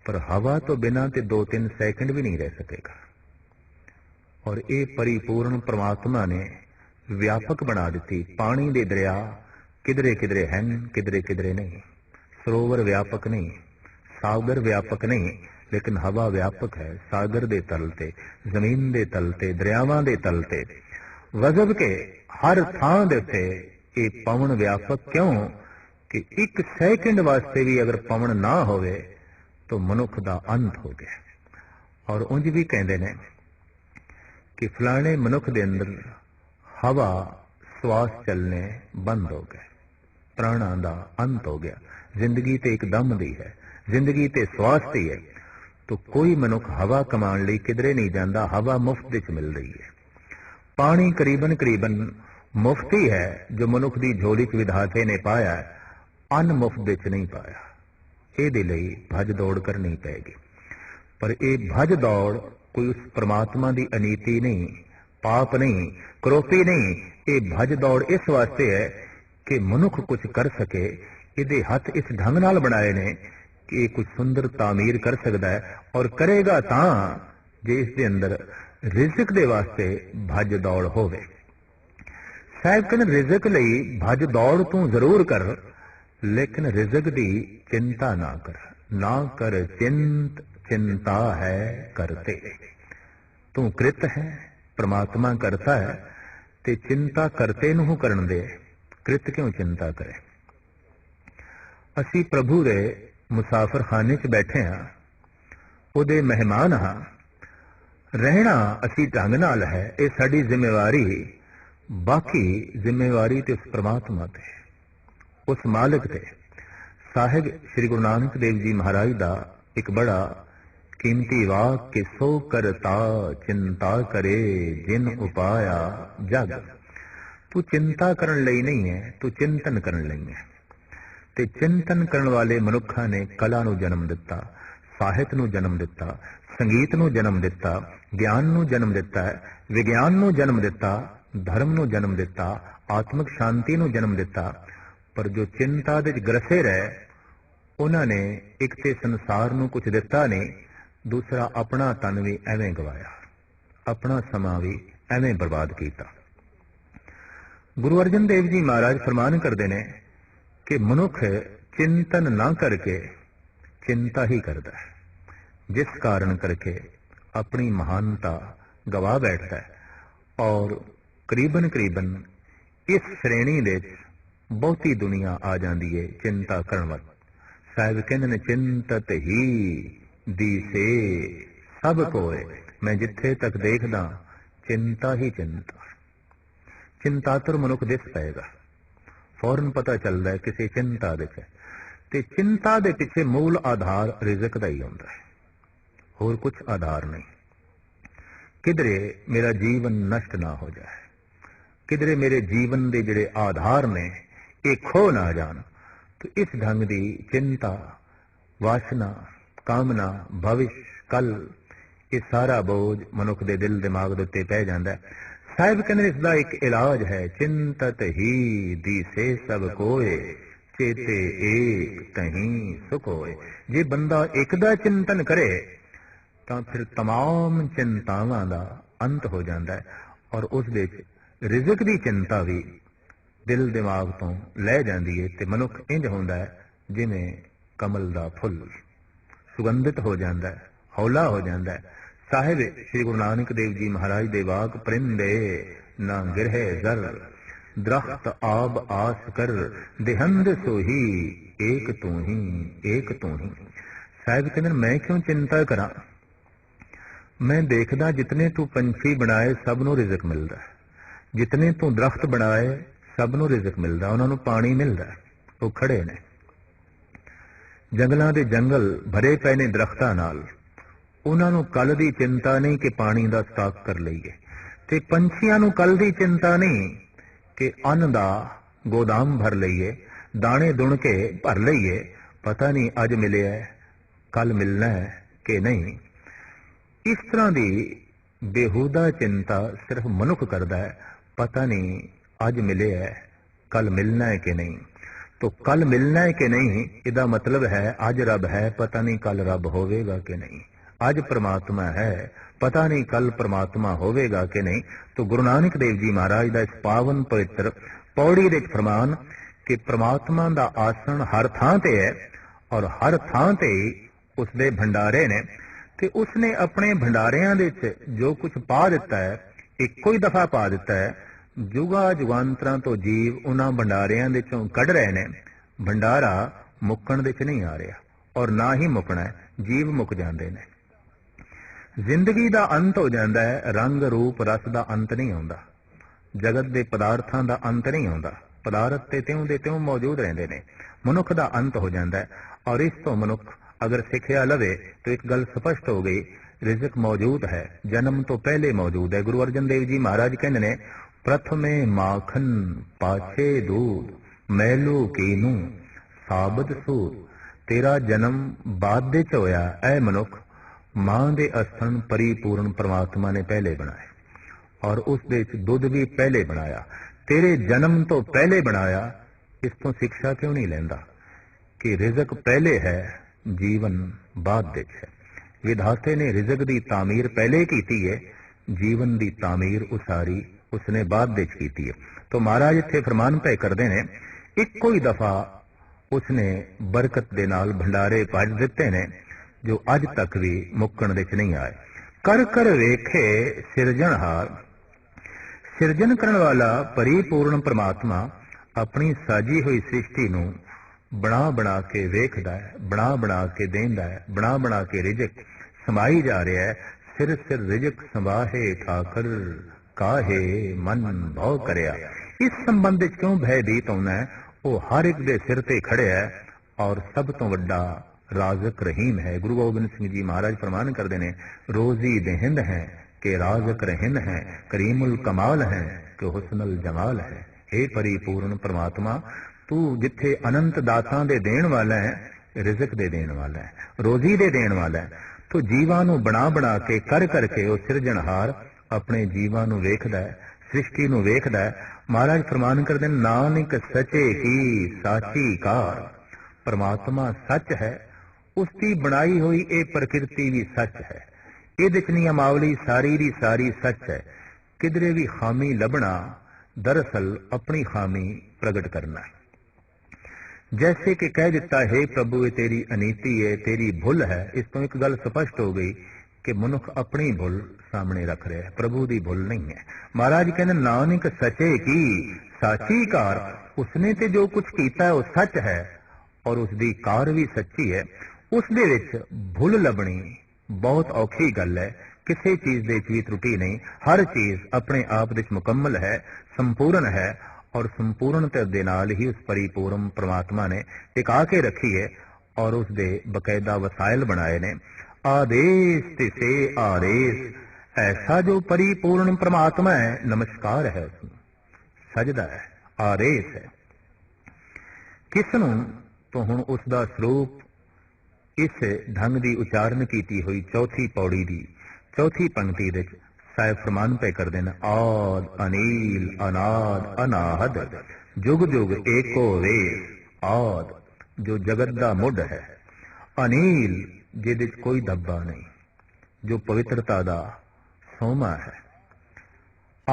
Speaker 1: ਪਰ ਹਵਾ ਤੋਂ ਬਿਨਾਂ ਤੇ 2-3 ਸੈਕਿੰਡ ਵੀ ਨਹੀਂ ਰਹਿ ਸਕੇਗਾ। ਔਰ ਇਹ ਪਰਿਪੂਰਨ ਪ੍ਰਮਾਤਮਾ ਨੇ ਵਿਆਪਕ ਬਣਾ ਦਿੱਤੀ। ਪਾਣੀ ਦੇ ਦਰਿਆ ਕਿਧਰੇ ਕਿਧਰੇ ਹਨ ਕਿਧਰੇ ਕਿਧਰੇ ਨਹੀਂ। ਸਰੋਵਰ ਵਿਆਪਕ ਨਹੀਂ, ਸਾਗਰ ਵਿਆਪਕ ਨਹੀਂ, ਲੇਕਿਨ ਹਵਾ ਵਿਆਪਕ ਹੈ, ਸਾਗਰ ਦੇ ਤਲ ਤੇ, ਜ਼ਮੀਨ ਦੇ ਤਲ ਤੇ, ਦਰਿਆਵਾਂ ਦੇ ਤਲ ਤੇ। ਵਜਬ ਕੇ ਹਰ ਥਾਂ ਦੇ ਉੱਤੇ ਇਹ ਪਵਨ ਵਿਆਪਕ ਕਿਉਂ? ਕਿ ਇੱਕ ਸੈਕਿੰਡ ਵਾਸਤੇ ਵੀ ਅਗਰ ਪਵਨ ਨਾ ਹੋਵੇ, ਤਾਂ ਮਨੁੱਖ ਦਾ ਅੰਤ ਹੋ ਗਿਆ। ਔਰ ਉਂਝ ਵੀ ਕਹਿੰਦੇ ਨੇ ਕਿ ਫਲਾਣੇ ਮਨੁੱਖ ਦੇ ਅੰਦਰ ਹਵਾ, ਸਵਾਸ ਚੱਲਨੇ ਬੰਦ ਹੋ ਗਏ। ਪ੍ਰਾਣਾਂ ਦਾ ਅੰਤ ਹੋ ਗਿਆ। ਜ਼ਿੰਦਗੀ ਤੇ ਇੱਕਦਮ ਦੀ ਹੈ। ਜ਼ਿੰਦਗੀ ਤੇ ਸਵਾਸ ਦੀ ਹੈ। ਤੋ ਕੋਈ ਮਨੁੱਖ ਹਵਾ ਕਮਾਉਣ ਲਈ ਕਿਧਰੇ ਨਹੀਂ ਜਾਂਦਾ ਹਵਾ ਮੁਫਤ ਵਿੱਚ ਮਿਲ ਰਹੀ ਹੈ। ਪਾਣੀ ਕਰੀਬਨ ਕਰੀਬਨ ਮੁਫਤ ਹੀ ਹੈ ਜੋ ਮਨੁੱਖ ਦੀ ਝੋਲੀ 'ਚ ਵਿਧਾਤੇ ਨੇ ਪਾਇਆ ਹੈ, ਅਨ ਮੁਫਤ ਵਿੱਚ ਨਹੀਂ ਪਾਇਆ। ਇਹਦੇ ਲਈ ਭੱਜ ਦੌੜ ਕਰਨੀ ਪਏਗੀ ਪਰ ਇਹ ਭੱਜ ਦੌੜ ਕੋਈ ਉਸ ਪ੍ਰਮਾਤਮਾ ਦੀ ਅਨੀਤੀ ਨਹੀਂ ਪਾਪ ਨਹੀਂ ਕਰੋਪੀ ਨਹੀਂ ਇਹ ਭੱਜ ਦੌੜ ਇਸ ਵਾਸਤੇ ਹੈ ਕਿ ਮਨੁੱਖ ਕੁਝ ਕਰ ਸਕੇ, ਇਹਦੇ ਹੱਥ ਇਸ ਢੰਗ ਨਾਲ ਬਣਾਏ ਨੇ ਕਿ ਇਹ ਕੁਝ ਸੁੰਦਰ ਤਾਮੀਰ ਕਰ ਸਕਦਾ ਹੈ ਔਰ ਕਰੇਗਾ ਤਾਂ ਜੇ ਇਸ ਦੇ ਅੰਦਰ ਰਿਜ਼ਕ ਦੇ ਵਾਸਤੇ ਭੱਜ ਦੌੜ ਹੋਵੇ। ਸਾਹਿਬ ਕਹਿੰਦੇ ਰਿਜ਼ਕ ਲਈ ਭੱਜ ਦੌੜ ਤੂੰ ਜ਼ਰੂਰ ਕਰ, ਲੇਕਿਨ ਰਿਜ਼ਕ ਦੀ ਚਿੰਤਾ ਨਾ ਕਰ। ਨਾ ਕਰ ਚਿੰਤ, ਚਿੰਤਾ ਹੈ ਕਰਤੇ। ਤੂੰ ਕ੍ਰਿਤ ਹੈ, ਪ੍ਰਮਾਤਮਾ ਕਰਤਾ ਹੈ ਤੇ ਚਿੰਤਾ ਕਰਤੇ ਨੂੰ ਕਰਨ ਦੇ। ਕ੍ਰਿਤ ਕਿਉਂ ਚਿੰਤਾ ਕਰੇ ਅਸੀਂ ਪ੍ਰਭੂ ਦੇ ਮੁਸਾਫਰਖਾਨੇ 'ਚ ਬੈਠੇ ਹਾਂ ਉਹਦੇ ਮਹਿਮਾਨ ਹਾਂ ਰਹਿਣਾ ਅਸੀਂ ਢੰਗ ਨਾਲ ਹੈ ਇਹ ਸਾਡੀ ਜ਼ਿੰਮੇਵਾਰੀ ਬਾਕੀ ਜ਼ਿੰਮੇਵਾਰੀ ਤੇ ਉਸ ਪ੍ਰਮਾਤਮਾ ਤੇ ਉਸ ਮਾਲਕ ਤੇ ਸਾਹਿਬ ਸ੍ਰੀ ਗੁਰੂ ਨਾਨਕ ਦੇਵ ਜੀ ਮਹਾਰਾਜ ਦਾ ਇੱਕ ਬੜਾ ਕੀਮਤੀ ਵਾਕ ਕਿ ਸੋ ਕਰਤਾ ਚਿੰਤਾ ਕਰੇ ਜਿਨ ਉਪਾਇਆ ਜਗ ਤੂੰ ਚਿੰਤਾ ਕਰਨ ਲਈ ਨਹੀਂ ਹੈ, ਤੂੰ ਚਿੰਤਨ ਕਰਨ ਲਈ ਹੈ। ਤੇ ਚਿੰਤਨ ਕਰਨ ਵਾਲੇ ਮਨੁੱਖਾਂ ਨੇ ਕਲਾ ਨੂੰ ਜਨਮ ਦਿੱਤਾ, ਸਾਹਿਤ ਨੂੰ ਜਨਮ ਦਿੱਤਾ, ਸੰਗੀਤ ਨੂੰ ਜਨਮ ਦਿੱਤਾ, ਗਿਆਨ ਨੂੰ ਜਨਮ ਦਿੱਤਾ, ਵਿਗਿਆਨ ਨੂੰ ਜਨਮ ਦਿੱਤਾ, ਧਰਮ ਨੂੰ ਜਨਮ ਦਿੱਤਾ, ਆਤਮਿਕ ਸ਼ਾਂਤੀ ਨੂੰ ਜਨਮ ਦਿੱਤਾ। ਪਰ ਜੋ ਚਿੰਤਾ ਦੇ ਵਿੱਚ ਗਰਸੇ ਰਹੇ, ਉਹਨਾਂ ਨੇ ਇੱਕ ਤੇ ਸੰਸਾਰ ਨੂੰ ਕੁਝ ਦਿੱਤਾ ਨਹੀਂ, ਦੂਸਰਾ ਆਪਣਾ ਤਨ ਵੀ ਐਵੇਂ ਗਵਾਇਆ, ਆਪਣਾ ਸਮਾਂ ਵੀ ਐਵੇਂ ਬਰਬਾਦ ਕੀਤਾ। ਗੁਰੂ ਅਰਜਨ ਦੇਵ ਜੀ ਮਹਾਰਾਜ ਫਰਮਾਨ ਕਰਦੇ ਨੇ ਕਿ ਮਨੁੱਖ ਚਿੰਤਨ ਨਾ ਕਰਕੇ ਚਿੰਤਾ ਹੀ ਕਰਦਾ ਹੈ। ਜਿਸ ਕਾਰਨ ਕਰਕੇ ਆਪਣੀ ਮਹਾਨਤਾ ਗਵਾ ਬੈਠਦਾ ਹੈ ਔਰ ਕਰੀਬਨ ਕਰੀਬਨ ਇਸ ਸ਼੍ਰੇਣੀ ਦੇ ਵਿੱਚ ਬਹੁਤੀ ਦੁਨੀਆ ਆ ਜਾਂਦੀ ਏ ਚਿੰਤਾ ਕਰਨ ਵਾਲੀ। ਸਾਹਿਬ ਕਹਿੰਦੇ ਨੇ, ਚਿੰਤਤ ਹੀ ਦੀਸੇ, ਸਭ ਕੋਏ, ਮੈਂ ਜਿੱਥੇ ਤੱਕ ਦੇਖਦਾ ਚਿੰਤਾ ਹੀ ਚਿੰਤਾ। ਚਿੰਤਾਤੁਰ ਮਨੁੱਖ ਦਿਸ ਪਏਗਾ। ਫੌਰਨ ਪਤਾ ਚੱਲਦਾ ਹੈ ਕਿਸੇ ਚਿੰਤਾ ਵਿੱਚ ਹੈ ਤੇ ਚਿੰਤਾ ਦੇ ਪਿੱਛੇ ਮੂਲ ਆਧਾਰ ਰਿਜ਼ਕ ਦਾ ਹੀ ਹੁੰਦਾ ਹੈ। ਹੋਰ ਕੁਝ ਆਧਾਰ ਨਹੀਂ। ਕਿਧਰੇ ਮੇਰਾ ਜੀਵਨ ਨਸ਼ਟ ਨਾ ਹੋ ਜਾਏ, ਕਿਧਰੇ ਮੇਰੇ ਜੀਵਨ ਦੇ ਜਿਹੜੇ ਆਧਾਰ ਨੇ, ਇਹ ਖੋ ਨਾ ਜਾਣ, ਤੇ ਇਸ ਢੰਗ ਦੀ ਚਿੰਤਾ, ਵਾਸਨਾ, ਕਾਮਨਾ, ਭਵਿਸ਼, ਕੱਲ, ਇਹ ਸਾਰਾ ਬੋਝ ਮਨੁੱਖ ਦੇ ਦਿਲ ਦਿਮਾਗ ਦੇ ਉੱਤੇ ਪੈ ਜਾਂਦਾ ਹੈ। ਸਾਹਿਬ ਕਹਿੰਦੇ ਇਸ ਦਾ ਇੱਕ ਇਲਾਜ ਹੈ ਚਿੰਤਤ ਹੀ ਦੀਸੇ ਸਭ ਕੋਏ ਚੇਤੇ ਏਕ ਤਹੀਂ ਸੁਖ ਹੋਏ ਜੇ ਬੰਦਾ ਇੱਕ ਦਾ ਚਿੰਤਨ ਕਰੇ ਤਾਂ ਫਿਰ तमाम ਚਿੰਤਾਵਾਂ ਦਾ ਅੰਤ ਹੋ ਜਾਂਦਾ ਹੈ ਔਰ ਉਸ ਵਿੱਚ ਰਿਜ਼ਕ ਦੀ ਚਿੰਤਾ ਵੀ ਦਿਲ ਦਿਮਾਗ ਤੋਂ ਲੈ ਜਾਂਦੀ ਹੈ ਤੇ ਮਨੁੱਖ ਇੰਜ ਹੁੰਦਾ ਹੈ ਜਿਵੇਂ ਕਮਲ ਦਾ ਫੁੱਲ ਸੁਗੰਧਿਤ ਹੋ ਜਾਂਦਾ ਹੈ ਹੌਲਾ ਹੋ ਜਾਂਦਾ ਹੈ ਸਾਹਿਬ, ਸ੍ਰੀ ਗੁਰੂ ਨਾਨਕ ਦੇਵ ਜੀ ਮਹਾਰਾਜ ਦੇ ਵਾਕ ਪ੍ਰਿੰਦੇ ਨਾ ਗਿਰਹਿ ਜ਼ਰ, ਦਰਖਤ ਆਬ ਆਸ ਕਰ, ਦੇਹੰਦ ਸੋਹੀ, ਏਕ ਤੂੰ ਹੀ, ਏਕ ਤੂੰ ਹੀ। ਸਾਹਿਬ ਕਹਿੰਦੇ ਮੈਂ ਕਿਉਂ ਚਿੰਤਾ ਕਰਾਂ? ਮੈਂ ਦੇਖਦਾ ਜਿਤਨੇ ਤੂੰ ਪੰਛੀ ਬਣਾਏ, ਸਭ ਨੂੰ ਰਿਜ਼ਕ ਮਿਲਦਾ। ਜਿਤਨੇ ਤੂੰ ਦਰਖਤ ਬਣਾਏ, ਸਭ ਨੂੰ ਰਿਜ਼ਕ ਮਿਲਦਾ। ਉਹਨਾਂ ਨੂੰ ਪਾਣੀ ਮਿਲਦਾ। ਉਹ ਖੜੇ ਨੇ। ਜੰਗਲਾਂ ਦੇ ਜੰਗਲ ਭਰੇ ਪਏ ਨੇ ਦਰਖਤਾਂ ਨਾਲ। ਉਹਨਾਂ ਨੂੰ ਕੱਲ ਦੀ ਚਿੰਤਾ ਨਹੀਂ ਕਿ ਪਾਣੀ ਦਾ ਸਟਾਕ ਕਰ ਲਈਏ। ਤੇ ਪੰਛੀਆਂ ਨੂੰ ਕੱਲ ਦੀ ਚਿੰਤਾ ਨਹੀਂ ਕਿ ਅੰਨ ਦਾ ਗੋਦਾਮ ਭਰ ਲਈਏ, ਦਾਣੇ ਦੁਣ ਕੇ ਭਰ ਲਈਏ। ਪਤਾ ਨਹੀਂ ਅੱਜ ਮਿਲਿਆ ਕੱਲ ਮਿਲਣਾ ਹੈ ਕਿ ਨਹੀਂ। ਇਸ ਤਰ੍ਹਾਂ ਦੀ ਬੇਹੂਦਾ ਚਿੰਤਾ ਸਿਰਫ ਮਨੁੱਖ ਕਰਦਾ ਹੈ। ਪਤਾ ਨਹੀਂ ਅੱਜ ਮਿਲਿਆ ਕੱਲ ਮਿਲਣਾ ਹੈ ਕਿ ਨਹੀਂ। ਤੋ ਕੱਲ ਮਿਲਣਾ ਹੈ ਕਿ ਨਹੀਂ, ਇਹਦਾ ਮਤਲਬ ਹੈ ਅੱਜ ਰੱਬ ਹੈ, ਪਤਾ ਨਹੀਂ ਕੱਲ ਰੱਬ ਹੋਵੇਗਾ ਕਿ ਨਹੀਂ। ਅੱਜ ਪ੍ਰਮਾਤਮਾ ਹੈ। ਪਤਾ ਨਹੀਂ ਕੱਲ ਪ੍ਰਮਾਤਮਾ ਹੋਵੇਗਾ ਕਿ ਨਹੀਂ। ਤੋ ਗੁਰੂ ਨਾਨਕ ਦੇਵ ਜੀ ਮਹਾਰਾਜ ਦਾ ਇਸ ਪਾਵਨ ਪਵਿੱਤਰ ਪੌੜੀ ਦੇ ਫਰਮਾਨ ਕਿ ਪ੍ਰਮਾਤਮਾ ਦਾ ਆਸਣ ਹਰ ਥਾਂ ਤੇ ਹੈ ਔਰ ਹਰ ਥਾਂ ਤੇ ਉਸ ਦੇ ਭੰਡਾਰੇ ਨੇ। ਤੇ ਉਸ ਨੇ ਆਪਣੇ ਭੰਡਾਰਿਆਂ ਦੇ ਵਿੱਚ ਜੋ ਕੁਝ ਪਾ ਦਿੱਤਾ ਹੈ, ਇੱਕੋ ਹੀ ਦਫਾ ਪਾ ਦਿੱਤਾ ਹੈ। ਜੁਗਾ ਜੁਗਾਂਤਰਾਂ ਤੋਂ ਜੀਵ ਉਹਨਾਂ ਭੰਡਾਰਿਆਂ ਦੇ ਚੋਂ ਕੱਢ ਰਹੇ ਨੇ। ਭੰਡਾਰਾ ਮੁੱਕਣ ਦੇ ਚ ਨਹੀਂ ਆ ਰਿਹਾ ਔਰ ਨਾ ਹੀ ਮੁੱਕਣਾ ਜੀਵ ਮੁੱਕ ਜਾਂਦੇ ਨੇ। ਜ਼ਿੰਦਗੀ ਦਾ ਅੰਤ ਹੋ ਜਾਂਦਾ ਹੈ, ਰੰਗ ਰੂਪ ਰਸ ਦਾ ਅੰਤ ਨਹੀਂ ਆਉਂਦਾ। ਜਗਤ ਦੇ ਪਦਾਰਥਾਂ ਦਾ ਅੰਤ ਨਹੀਂ ਆਉਂਦਾ। ਪਦਾਰਥ ਤੇ ਤਿਉਂ ਦੇ ਤਿਉਂ ਮੌਜੂਦ ਰਹਿੰਦੇ ਨੇ। ਮਨੁੱਖ ਦਾ ਅੰਤ ਹੋ ਜਾਂਦਾ ਹੈ ਔਰ ਇਸ ਤੋਂ ਮਨੁੱਖ ਅਗਰ ਸਿੱਖਿਆ ਲਵੇ ਤਾਂ ਇੱਕ ਗੱਲ ਸਪਸ਼ਟ ਹੋ ਗਈ, ਰਿਜ਼ਕ ਮੌਜੂਦ ਹੈ, ਜਨਮ ਤੋਂ ਪਹਿਲੇ ਮੌਜੂਦ ਹੈ। ਗੁਰੂ ਅਰਜਨ ਦੇਵ ਜੀ ਮਹਾਰਾਜ ਕਹਿੰਦੇ ਨੇ, ਪ੍ਰਥਮੇ ਮਾਖਨ ਪਾਛੇ ਦੂਧ ਮੈਲੂ ਕੀਨੂ, ਸਾਬਤ ਸੂਰ ਤੇਰਾ ਜਨਮ ਬਾਅਦ ਦੇ ਚ ਹੋਇਆ, ਐ ਮਨੁੱਖ ਮਾਂ ਦੇ ਅਸਥਨ ਪਰਿਪੂਰਨ ਪ੍ਰਮਾਤਮਾ ਨੇ ਪਹਿਲੇ ਬਣਾਏ ਔਰ ਉਸ ਦੇ ਵਿੱਚ ਦੁੱਧ ਵੀ ਪਹਿਲੇ ਬਣਾਇਆ, ਤੇਰੇ ਜਨਮ ਤੋਂ ਪਹਿਲੇ ਬਣਾਇਆ, ਇਸ ਤੋਂ ਸਿੱਖਿਆ ਕਿਉਂ ਨਹੀਂ ਲੈਂਦਾ? ਕਿ ਰਿਜ਼ਕ ਪਹਿਲੇ ਹੈ, ਜੀਵਨ ਬਾਅਦ ਵਿੱਚ ਹੈ। ਵਿਧਾਤੇ ਨੇ ਰਿਜ਼ਕ ਦੀ ਤਾਮੀਰ ਪਹਿਲੇ ਕੀਤੀ ਹੈ ਜੀਵਨ ਦੀ ਤਾਮੀਰ ਉਸਾਰੀ ਉਸਨੇ ਬਾਅਦ ਵਿੱਚ ਕੀਤੀ ਹੈ ਤੋਂ ਮਹਾਰਾਜ ਇੱਥੇ ਫਰਮਾਨ ਪੈ ਕਰਦੇ ਨੇ, ਇੱਕੋ ਹੀ ਦਫਾ ਉਸਨੇ ਬਰਕਤ ਦੇ ਨਾਲ ਭੰਡਾਰੇ ਭਜ ਦਿੱਤੇ ਨੇ ਜੋ ਅੱਜ ਤੱਕ ਵੀ ਮੁੱਕਣ ਵਿੱਚ ਨਹੀਂ ਆਏ। ਕਰ ਕਰ ਵੇਖੇ ਸਿਰਜਣਹਾਰ ਸਿਰਜਣ ਕਰਨ ਵਾਲਾ ਪਰਿਪੂਰਨ ਪ੍ਰਮਾਤਮਾ ਆਪਣੀ ਸਾਜੀ ਹੋਈ ਸ੍ਰਿਸ਼ਟੀ ਨੂੰ ਬਣਾ ਬਣਾ ਕੇ ਵੇਖਦਾ ਹੈ, ਬਣਾ ਬਣਾ ਕੇ ਦੇਂਦਾ ਹੈ, ਬਣਾ ਬਣਾ ਕੇ ਰਿਜਕ ਸਮਾਈ ਜਾ ਰਿਹਾ ਹੈ। ਸਿਰ ਸਿਰ ਰਿਜਕ ਸਮਾਹੇ ਠਾਕਰ, ਕਾਹੇ ਮਨ ਭਉ ਕਰਿਆ। ਇਸ ਸੰਬੰਧ ਵਿੱਚ ਕਿਉਂ ਭੈਭੀਤ ਹੋਣਾ ਹੈ? ਉਹ ਹਰ ਇੱਕ ਦੇ ਸਿਰ ਤੇ ਖੜਿਆ ਹੈ ਔਰ ਸਭ ਤੋਂ ਵੱਡਾ ਰਾਜ਼ਕ ਰਹੀਮ ਹੈ ਗੁਰੂ ਗੋਬਿੰਦ ਸਿੰਘ ਜੀ ਮਹਾਰਾਜ ਫਰਮਾਨ ਕਰਦੇ ਨੇ ਰੋਜ਼ੀ ਦੇਹਿੰਦ ਹੈ ਕਿ ਰਾਜ਼ਕ ਰਹਿੰਦ ਹੈ ਕਰੀਮੁਲ ਕਮਾਲ ਹੈ ਕਿ ਹੁਸਨਲ ਜਮਾਲ ਹੈ हे ਪਰਿਪੂਰਨ ਪ੍ਰਮਾਤਮਾ ਤੂੰ ਜਿੱਥੇ ਅਨੰਤ ਦਾਤਾਂ ਦੇ ਦੇਣ ਵਾਲਾ ਹੈ ਰਿਜ਼ਕ ਦੇ ਦੇਣ ਵਾਲਾ ਹੈ ਰੋਜ਼ੀ ਦੇ ਦੇਣ ਵਾਲਾ ਹੈ ਤੂੰ ਜੀਵਾਂ ਨੂੰ ਬਣਾ ਬਣਾ ਕੇ ਕਰ ਕਰਕੇ ਉਹ ਸਿਰਜਣਹਾਰ ਆਪਣੇ ਜੀਵਾਂ ਨੂੰ ਵੇਖਦਾ ਹੈ ਸ੍ਰਿਸ਼ਟੀ ਨੂੰ ਵੇਖਦਾ ਹੈ ਮਹਾਰਾਜ ਫਰਮਾਨ ਕਰਦੇ ਨੇ ਨਾਨਕ ਸਚੇ ਹੀ ਸਾਚੀ ਕਾਰ ਪਰਮਾਤਮਾ ਸੱਚ ਹੈ ਉਸ ਦੀ ਬਣਾਈ ਹੋਈ ਇਹ ਪ੍ਰਕਿਰਤੀ ਵੀ ਸੱਚ ਹੈ। ਇਹਦੇ ਚ ਨਿਯਮਾਵਲੀ ਸਾਰੀ ਦੀ ਸਾਰੀ ਸੱਚ ਹੈ। ਕਿਧਰੇ ਵੀ ਖਾਮੀ ਲੱਭਣਾ, ਦਰਅਸਲ ਆਪਣੀ ਖਾਮੀ ਪ੍ਰਗਟ ਕਰਨਾ ਹੈ। ਜੈਸੇ ਕਿ ਕਹਿ ਦਿੱਤਾ, ਹੈ ਪ੍ਰਭੂ, ਇਹ ਤੇਰੀ ਅਨੀਤੀ ਹੈ, ਤੇਰੀ ਭੁੱਲ ਹੈ। ਇਸ ਤੋਂ ਇੱਕ ਗੱਲ ਸਪਸ਼ਟ ਹੋ ਗਈ ਕਿ ਮਨੁੱਖ ਆਪਣੀ ਭੁੱਲ ਸਾਹਮਣੇ ਰੱਖ ਰਿਹਾ ਹੈ। ਪ੍ਰਭੂ ਦੀ ਭੁੱਲ ਨਹੀਂ ਹੈ। ਮਹਾਰਾਜ ਕਹਿੰਦੇ, ਨਾਨਕ ਸੱਚੇ ਕੀ? ਸਾਚੀ ਕਾਰ। ਉਸਨੇ ਤੇ ਜੋ ਕੁਝ ਕੀਤਾ, ਉਹ ਸੱਚ ਹੈ, ਔਰ ਉਸ ਦੀ ਕਾਰ ਵੀ ਸੱਚੀ ਹੈ। ਉਸ ਦੇ ਵਿੱਚ ਭੁੱਲ ਲੱਭਣੀ ਬਹੁਤ ਔਖੀ ਗੱਲ ਹੈ। ਕਿਸੇ ਚੀਜ਼ ਦੇ ਵਿੱਚ ਵੀ ਤਰੁੱਟੀ ਨਹੀਂ। ਹਰ ਚੀਜ਼ ਆਪਣੇ ਆਪ ਵਿੱਚ ਮੁਕੰਮਲ ਹੈ, ਸੰਪੂਰਨ ਹੈ ਔਰ ਸੰਪੂਰਨਤਾ ਦੇ ਨਾਲ ਹੀ ਉਸ ਪਰਿਪੂਰਨ ਪ੍ਰਮਾਤਮਾ ਨੇ ਟਿਕਾ ਕੇ ਰੱਖੀ ਹੈ ਔਰ ਉਸ ਦੇ ਬਕਾਇਦਾ ਵਸਾਇਲ ਬਣਾਏ ਨੇ। ਆਦੇਸ਼ ਤੇ ਸੇ ਆਰੇਸ ਐਸਾ ਜੋ ਪਰਿਪੂਰਨ ਪ੍ਰਮਾਤਮਾ ਹੈ, ਨਮਸਕਾਰ ਹੈ ਉਸ ਨੂੰ ਸਜਦਾ ਹੈ ਆਰੇਸ ਹੈ। ਕਿਸ ਨੂੰ ਤੋਂ ਹੁਣ ਉਸ ਦਾ ਸਰੂਪ ਇਸ ਢੰਗ ਦੀ ਉਚਾਰਨ ਕੀਤੀ ਹੋਈ ਚੌਥੀ ਪੌੜੀ ਦੀ, ਚੌਥੀ ਪੰਕਤੀ ਵਿੱਚ ਸਾਹਿਬ ਫਰਮਾਨ ਪੈ ਕਰਦੇ ਨੇ, ਆਦ ਅਨੀਲ, ਅਨਾਦ, ਅਨਾਹਦ, ਜੁਗ ਜੁਗ ਏਕੋ ਵੇ, ਆਦ, ਜੋ ਜਗਤ ਦਾ ਮੁੱਢ ਹੈ। ਅਨੀਲ, ਜਿਹਦੇ ਵਿੱਚ ਕੋਈ ਦੱਬਾ ਨਹੀਂ, ਜੋ ਪਵਿੱਤਰਤਾ ਦਾ ਸੋਮਾ ਹੈ।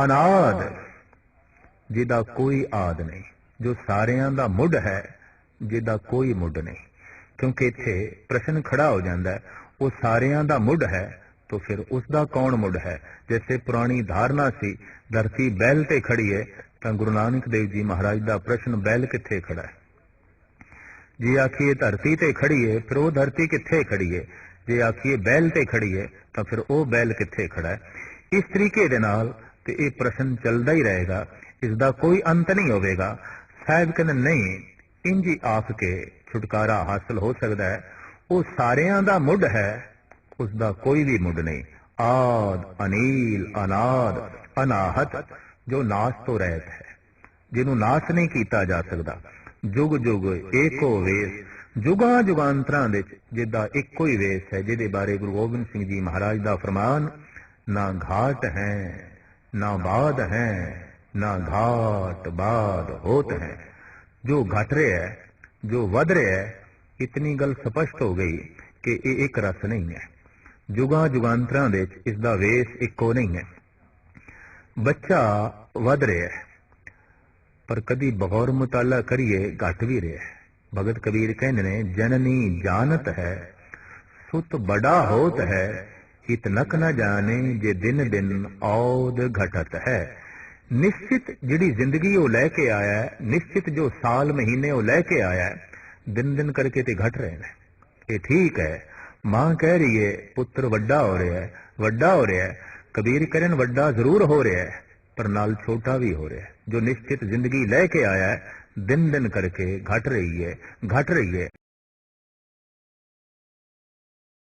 Speaker 1: ਅਨਾਦ, ਜਿਹਦਾ ਕੋਈ ਆਦ ਨਹੀਂ, ਜੋ ਸਾਰਿਆਂ ਦਾ ਮੁੱਢ ਹੈ, ਜਿਹਦਾ ਕੋਈ ਮੁੱਢ ਨਹੀਂ। ਕਿਉਂਕਿ ਇੱਥੇ ਪ੍ਰਸ਼ਨ ਖੜਾ ਹੋ ਜਾਂਦਾ ਹੈ ਉਹ ਸਾਰਿਆਂ ਦਾ ਮੁੱਢ ਹੈ तो फिर उसका कौन मुड है जैसे पुरानी धारणा सी धरती बैल ते खड़ी है ਤਾਂ ਗੁਰੂ ਨਾਨਕ ਦੇਵ ਜੀ ਮਹਾਰਾਜ ਦਾ ਪ੍ਰਸ਼ਨ ਬੈਲ ਕਿੱਥੇ ਖੜਾ ਹੈ ਜੇ ਆਖੀਏ ਧਰਤੀ ਤੇ ਖੜੀ ਹੈ ਫਿਰ ਉਹ ਧਰਤੀ ਕਿੱਥੇ ਖੜੀ ਹੈ ਜੇ ਆਖੀਏ ਬੈਲ ਤੇ ਖੜੀ ਹੈ ਤਾਂ ਫਿਰ ਉਹ ਬੈਲ ਕਿੱਥੇ ਖੜਾ ਹੈ ਇਸ ਤਰੀਕੇ ਦੇ ਨਾਲ ਤੇ ਇਹ ਪ੍ਰਸ਼ਨ ਚੱਲਦਾ ਹੀ ਰਹੇਗਾ ਇਸ ਦਾ ਕੋਈ ਅੰਤ ਨਹੀਂ ਹੋਵੇਗਾ ਸਾਹਿਬ ਕਹਿੰਦੇ ਨਹੀਂ ਇੰਜੀ ਆਖ ਕੇ ਛੁਟਕਾਰਾ ਹਾਸਲ ਹੋ ਸਕਦਾ ਹੈ। ਉਹ ਸਾਰਿਆਂ ਦਾ ਮੁੱਢ ਹੈ ਉਸ ਦਾ ਕੋਈ ਵੀ ਮੁੱਢ ਨਹੀਂ। ਆਦ, ਅਨੀਲ, ਅਨਾਦ, ਅਨਾਹਤ, ਜੋ ਨਾਸ ਤੋਂ ਰਹਿਤ ਹੈ, ਜਿਹਨੂੰ ਨਾਸ ਨਹੀਂ ਕੀਤਾ ਜਾ ਸਕਦਾ। ਜੁਗ ਜੁਗ ਏਕੋ ਵੇਸ, ਜੁਗਾਂ ਜੁਗਾਂਤਰਾਂ ਦੇ ਵਿੱਚ ਜਿੱਦਾਂ ਇੱਕੋ ਹੀ ਵੇਸ ਹੈ, ਜਿਹਦੇ ਬਾਰੇ ਗੁਰੂ ਗੋਬਿੰਦ ਸਿੰਘ ਜੀ ਮਹਾਰਾਜ ਦਾ ਫਰਮਾਨ, ਨਾ ਘਾਟ ਹੈ, ਨਾ ਬਾਦ ਹੈ, ਨਾ ਘਾਟ ਬਾਦ ਹੋਤ ਹੈ। ਜੋ ਘਟ ਰਿਹਾ ਹੈ, ਜੋ ਵਧ ਰਿਹਾ ਹੈ, ਇਤਨੀ ਗੱਲ ਸਪਸ਼ਟ ਹੋ ਗਈ ਕਿ ਇਹ ਇੱਕ ਰਸ ਨਹੀਂ ਹੈ। ਜੁਗਾਂ ਜੁਗਾਂਤਰਾਂ ਦੇ ਵਿੱਚ ਇਸ ਦਾ ਵੇਸ ਇੱਕੋ ਨਹੀਂ ਹੈ। ਬੱਚਾ ਵਧ ਰਿਹਾ ਹੈ, ਪਰ ਕਦੀ ਬਗੌਰ ਮੁਤਾਲਾ ਕਰੀਏ ਘਟ ਵੀ ਰਿਹਾ ਹੈ। ਭਗਤ ਕਬੀਰ ਕਹਿੰਦੇ ਨੇ, ਜਨਨੀ ਜਾਣਤ ਹੈ, ਸੁਤ ਬੜਾ ਹੋਤ ਹੈ ਇਤ ਨ ਜਾਣੇ, ਜੇ ਦਿਨ ਦਿਨ ਔਦ ਘਟਤ ਹੈ। ਨਿਸ਼ਚਿਤ ਜਿਹੜੀ ਜ਼ਿੰਦਗੀ ਉਹ ਲੈ ਕੇ ਆਇਆ ਹੈ, ਨਿਸ਼ਚਿਤ ਜੋ ਸਾਲ, ਮਹੀਨੇ ਉਹ ਲੈ ਕੇ ਆਇਆ ਹੈ, ਦਿਨ ਦਿਨ ਕਰਕੇ ਤੇ ਘਟ ਰਹੇ ਨੇ। ਇਹ ਠੀਕ ਹੈ, ਮਾਂ ਕਹਿ ਰਹੀ ਹੈ, ਪੁੱਤਰ ਵੱਡਾ ਹੋ ਰਿਹਾ ਹੈ, ਵੱਡਾ ਹੋ ਰਿਹਾ ਹੈ, ਕਬੀਰ ਕਰਨ ਵੱਡਾ ਜ਼ਰੂਰ ਹੋ ਰਿਹਾ ਹੈ, ਪਰ ਨਾਲ ਛੋਟਾ ਵੀ ਹੋ ਰਿਹਾ ਹੈ। ਜੋ ਨਿਸ਼ਚਿਤ ਜ਼ਿੰਦਗੀ ਲੈ ਕੇ ਆਇਆ ਹੈ, ਦਿਨ ਦਿਨ ਕਰਕੇ ਘਟ ਰਹੀ ਹੈ, ਘਟ ਰਹੀ ਹੈ।